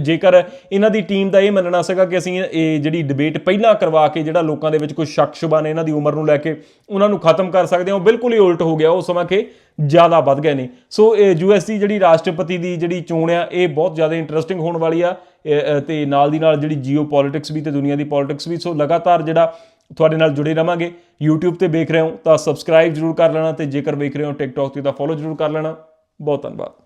Speaker 1: ਜੇਕਰ ਇਹਨਾਂ ਦੀ ਟੀਮ ਦਾ ਇਹ ਮੰਨਣਾ ਸੀਗਾ ਕਿ ਅਸੀਂ ਇਹ ਜਿਹੜੀ ਡਿਬੇਟ ਪਹਿਲਾਂ ਕਰਵਾ ਕੇ ਜਿਹੜਾ ਲੋਕਾਂ ਦੇ ਵਿੱਚ ਕੋਈ ਸ਼ੱਕ ਸ਼ੁਬਾ ਨੇ ਇਹਨਾਂ ਦੀ ਉਮਰ ਨੂੰ ਲੈ ਕੇ ਉਹਨਾਂ ਨੂੰ ਖਤਮ ਕਰ ਸਕਦੇ ਹਾਂ ਉਹ ਬਿਲਕੁਲ ਹੀ ਉਲਟ ਹੋ ਗਿਆ ਉਹ ਸਮਾਂ ਕਿ ਜ਼ਿਆਦਾ ਵੱਧ ਗਏ ਨੇ। ਸੋ ਯੂਐਸ ਦੀ ਜਿਹੜੀ ਰਾਸ਼ਟਰਪਤੀ ਦੀ ਜਿਹੜੀ ਚੋਣ ਆ ਇਹ ਬਹੁਤ ਜ਼ਿਆਦਾ ਇੰਟਰਸਟਿੰਗ ਹੋਣ ਵਾਲੀ ਆ ਇਹ, ਤੇ ਨਾਲ ਦੀ ਨਾਲ ਜਿਹੜੀ ਜੀਓ ਪੋਲਿਟਿਕਸ ਵੀ ਤੇ ਦੁਨੀਆ ਦੀ ਪੋਲਿਟਿਕਸ ਵੀ ਸੋ ਲਗਾਤਾਰ ਜਿਹੜਾ ਤੁਹਾਡੇ ਨਾਲ ਜੁੜੇ ਰਵਾਂਗੇ। YouTube ਤੇ ਵੇਖ ਰਹੇ ਹੋ ਤਾਂ ਸਬਸਕ੍ਰਾਈਬ ਜਰੂਰ ਕਰ ਲੈਣਾ ਤੇ ਜੇਕਰ ਵੇਖ ਰਹੇ ਹੋ TikTok ਤੇ ਤਾਂ ਫੋਲੋ ਜਰੂਰ ਕਰ ਲੈਣਾ। ਬਹੁਤ ਧੰਨਵਾਦ।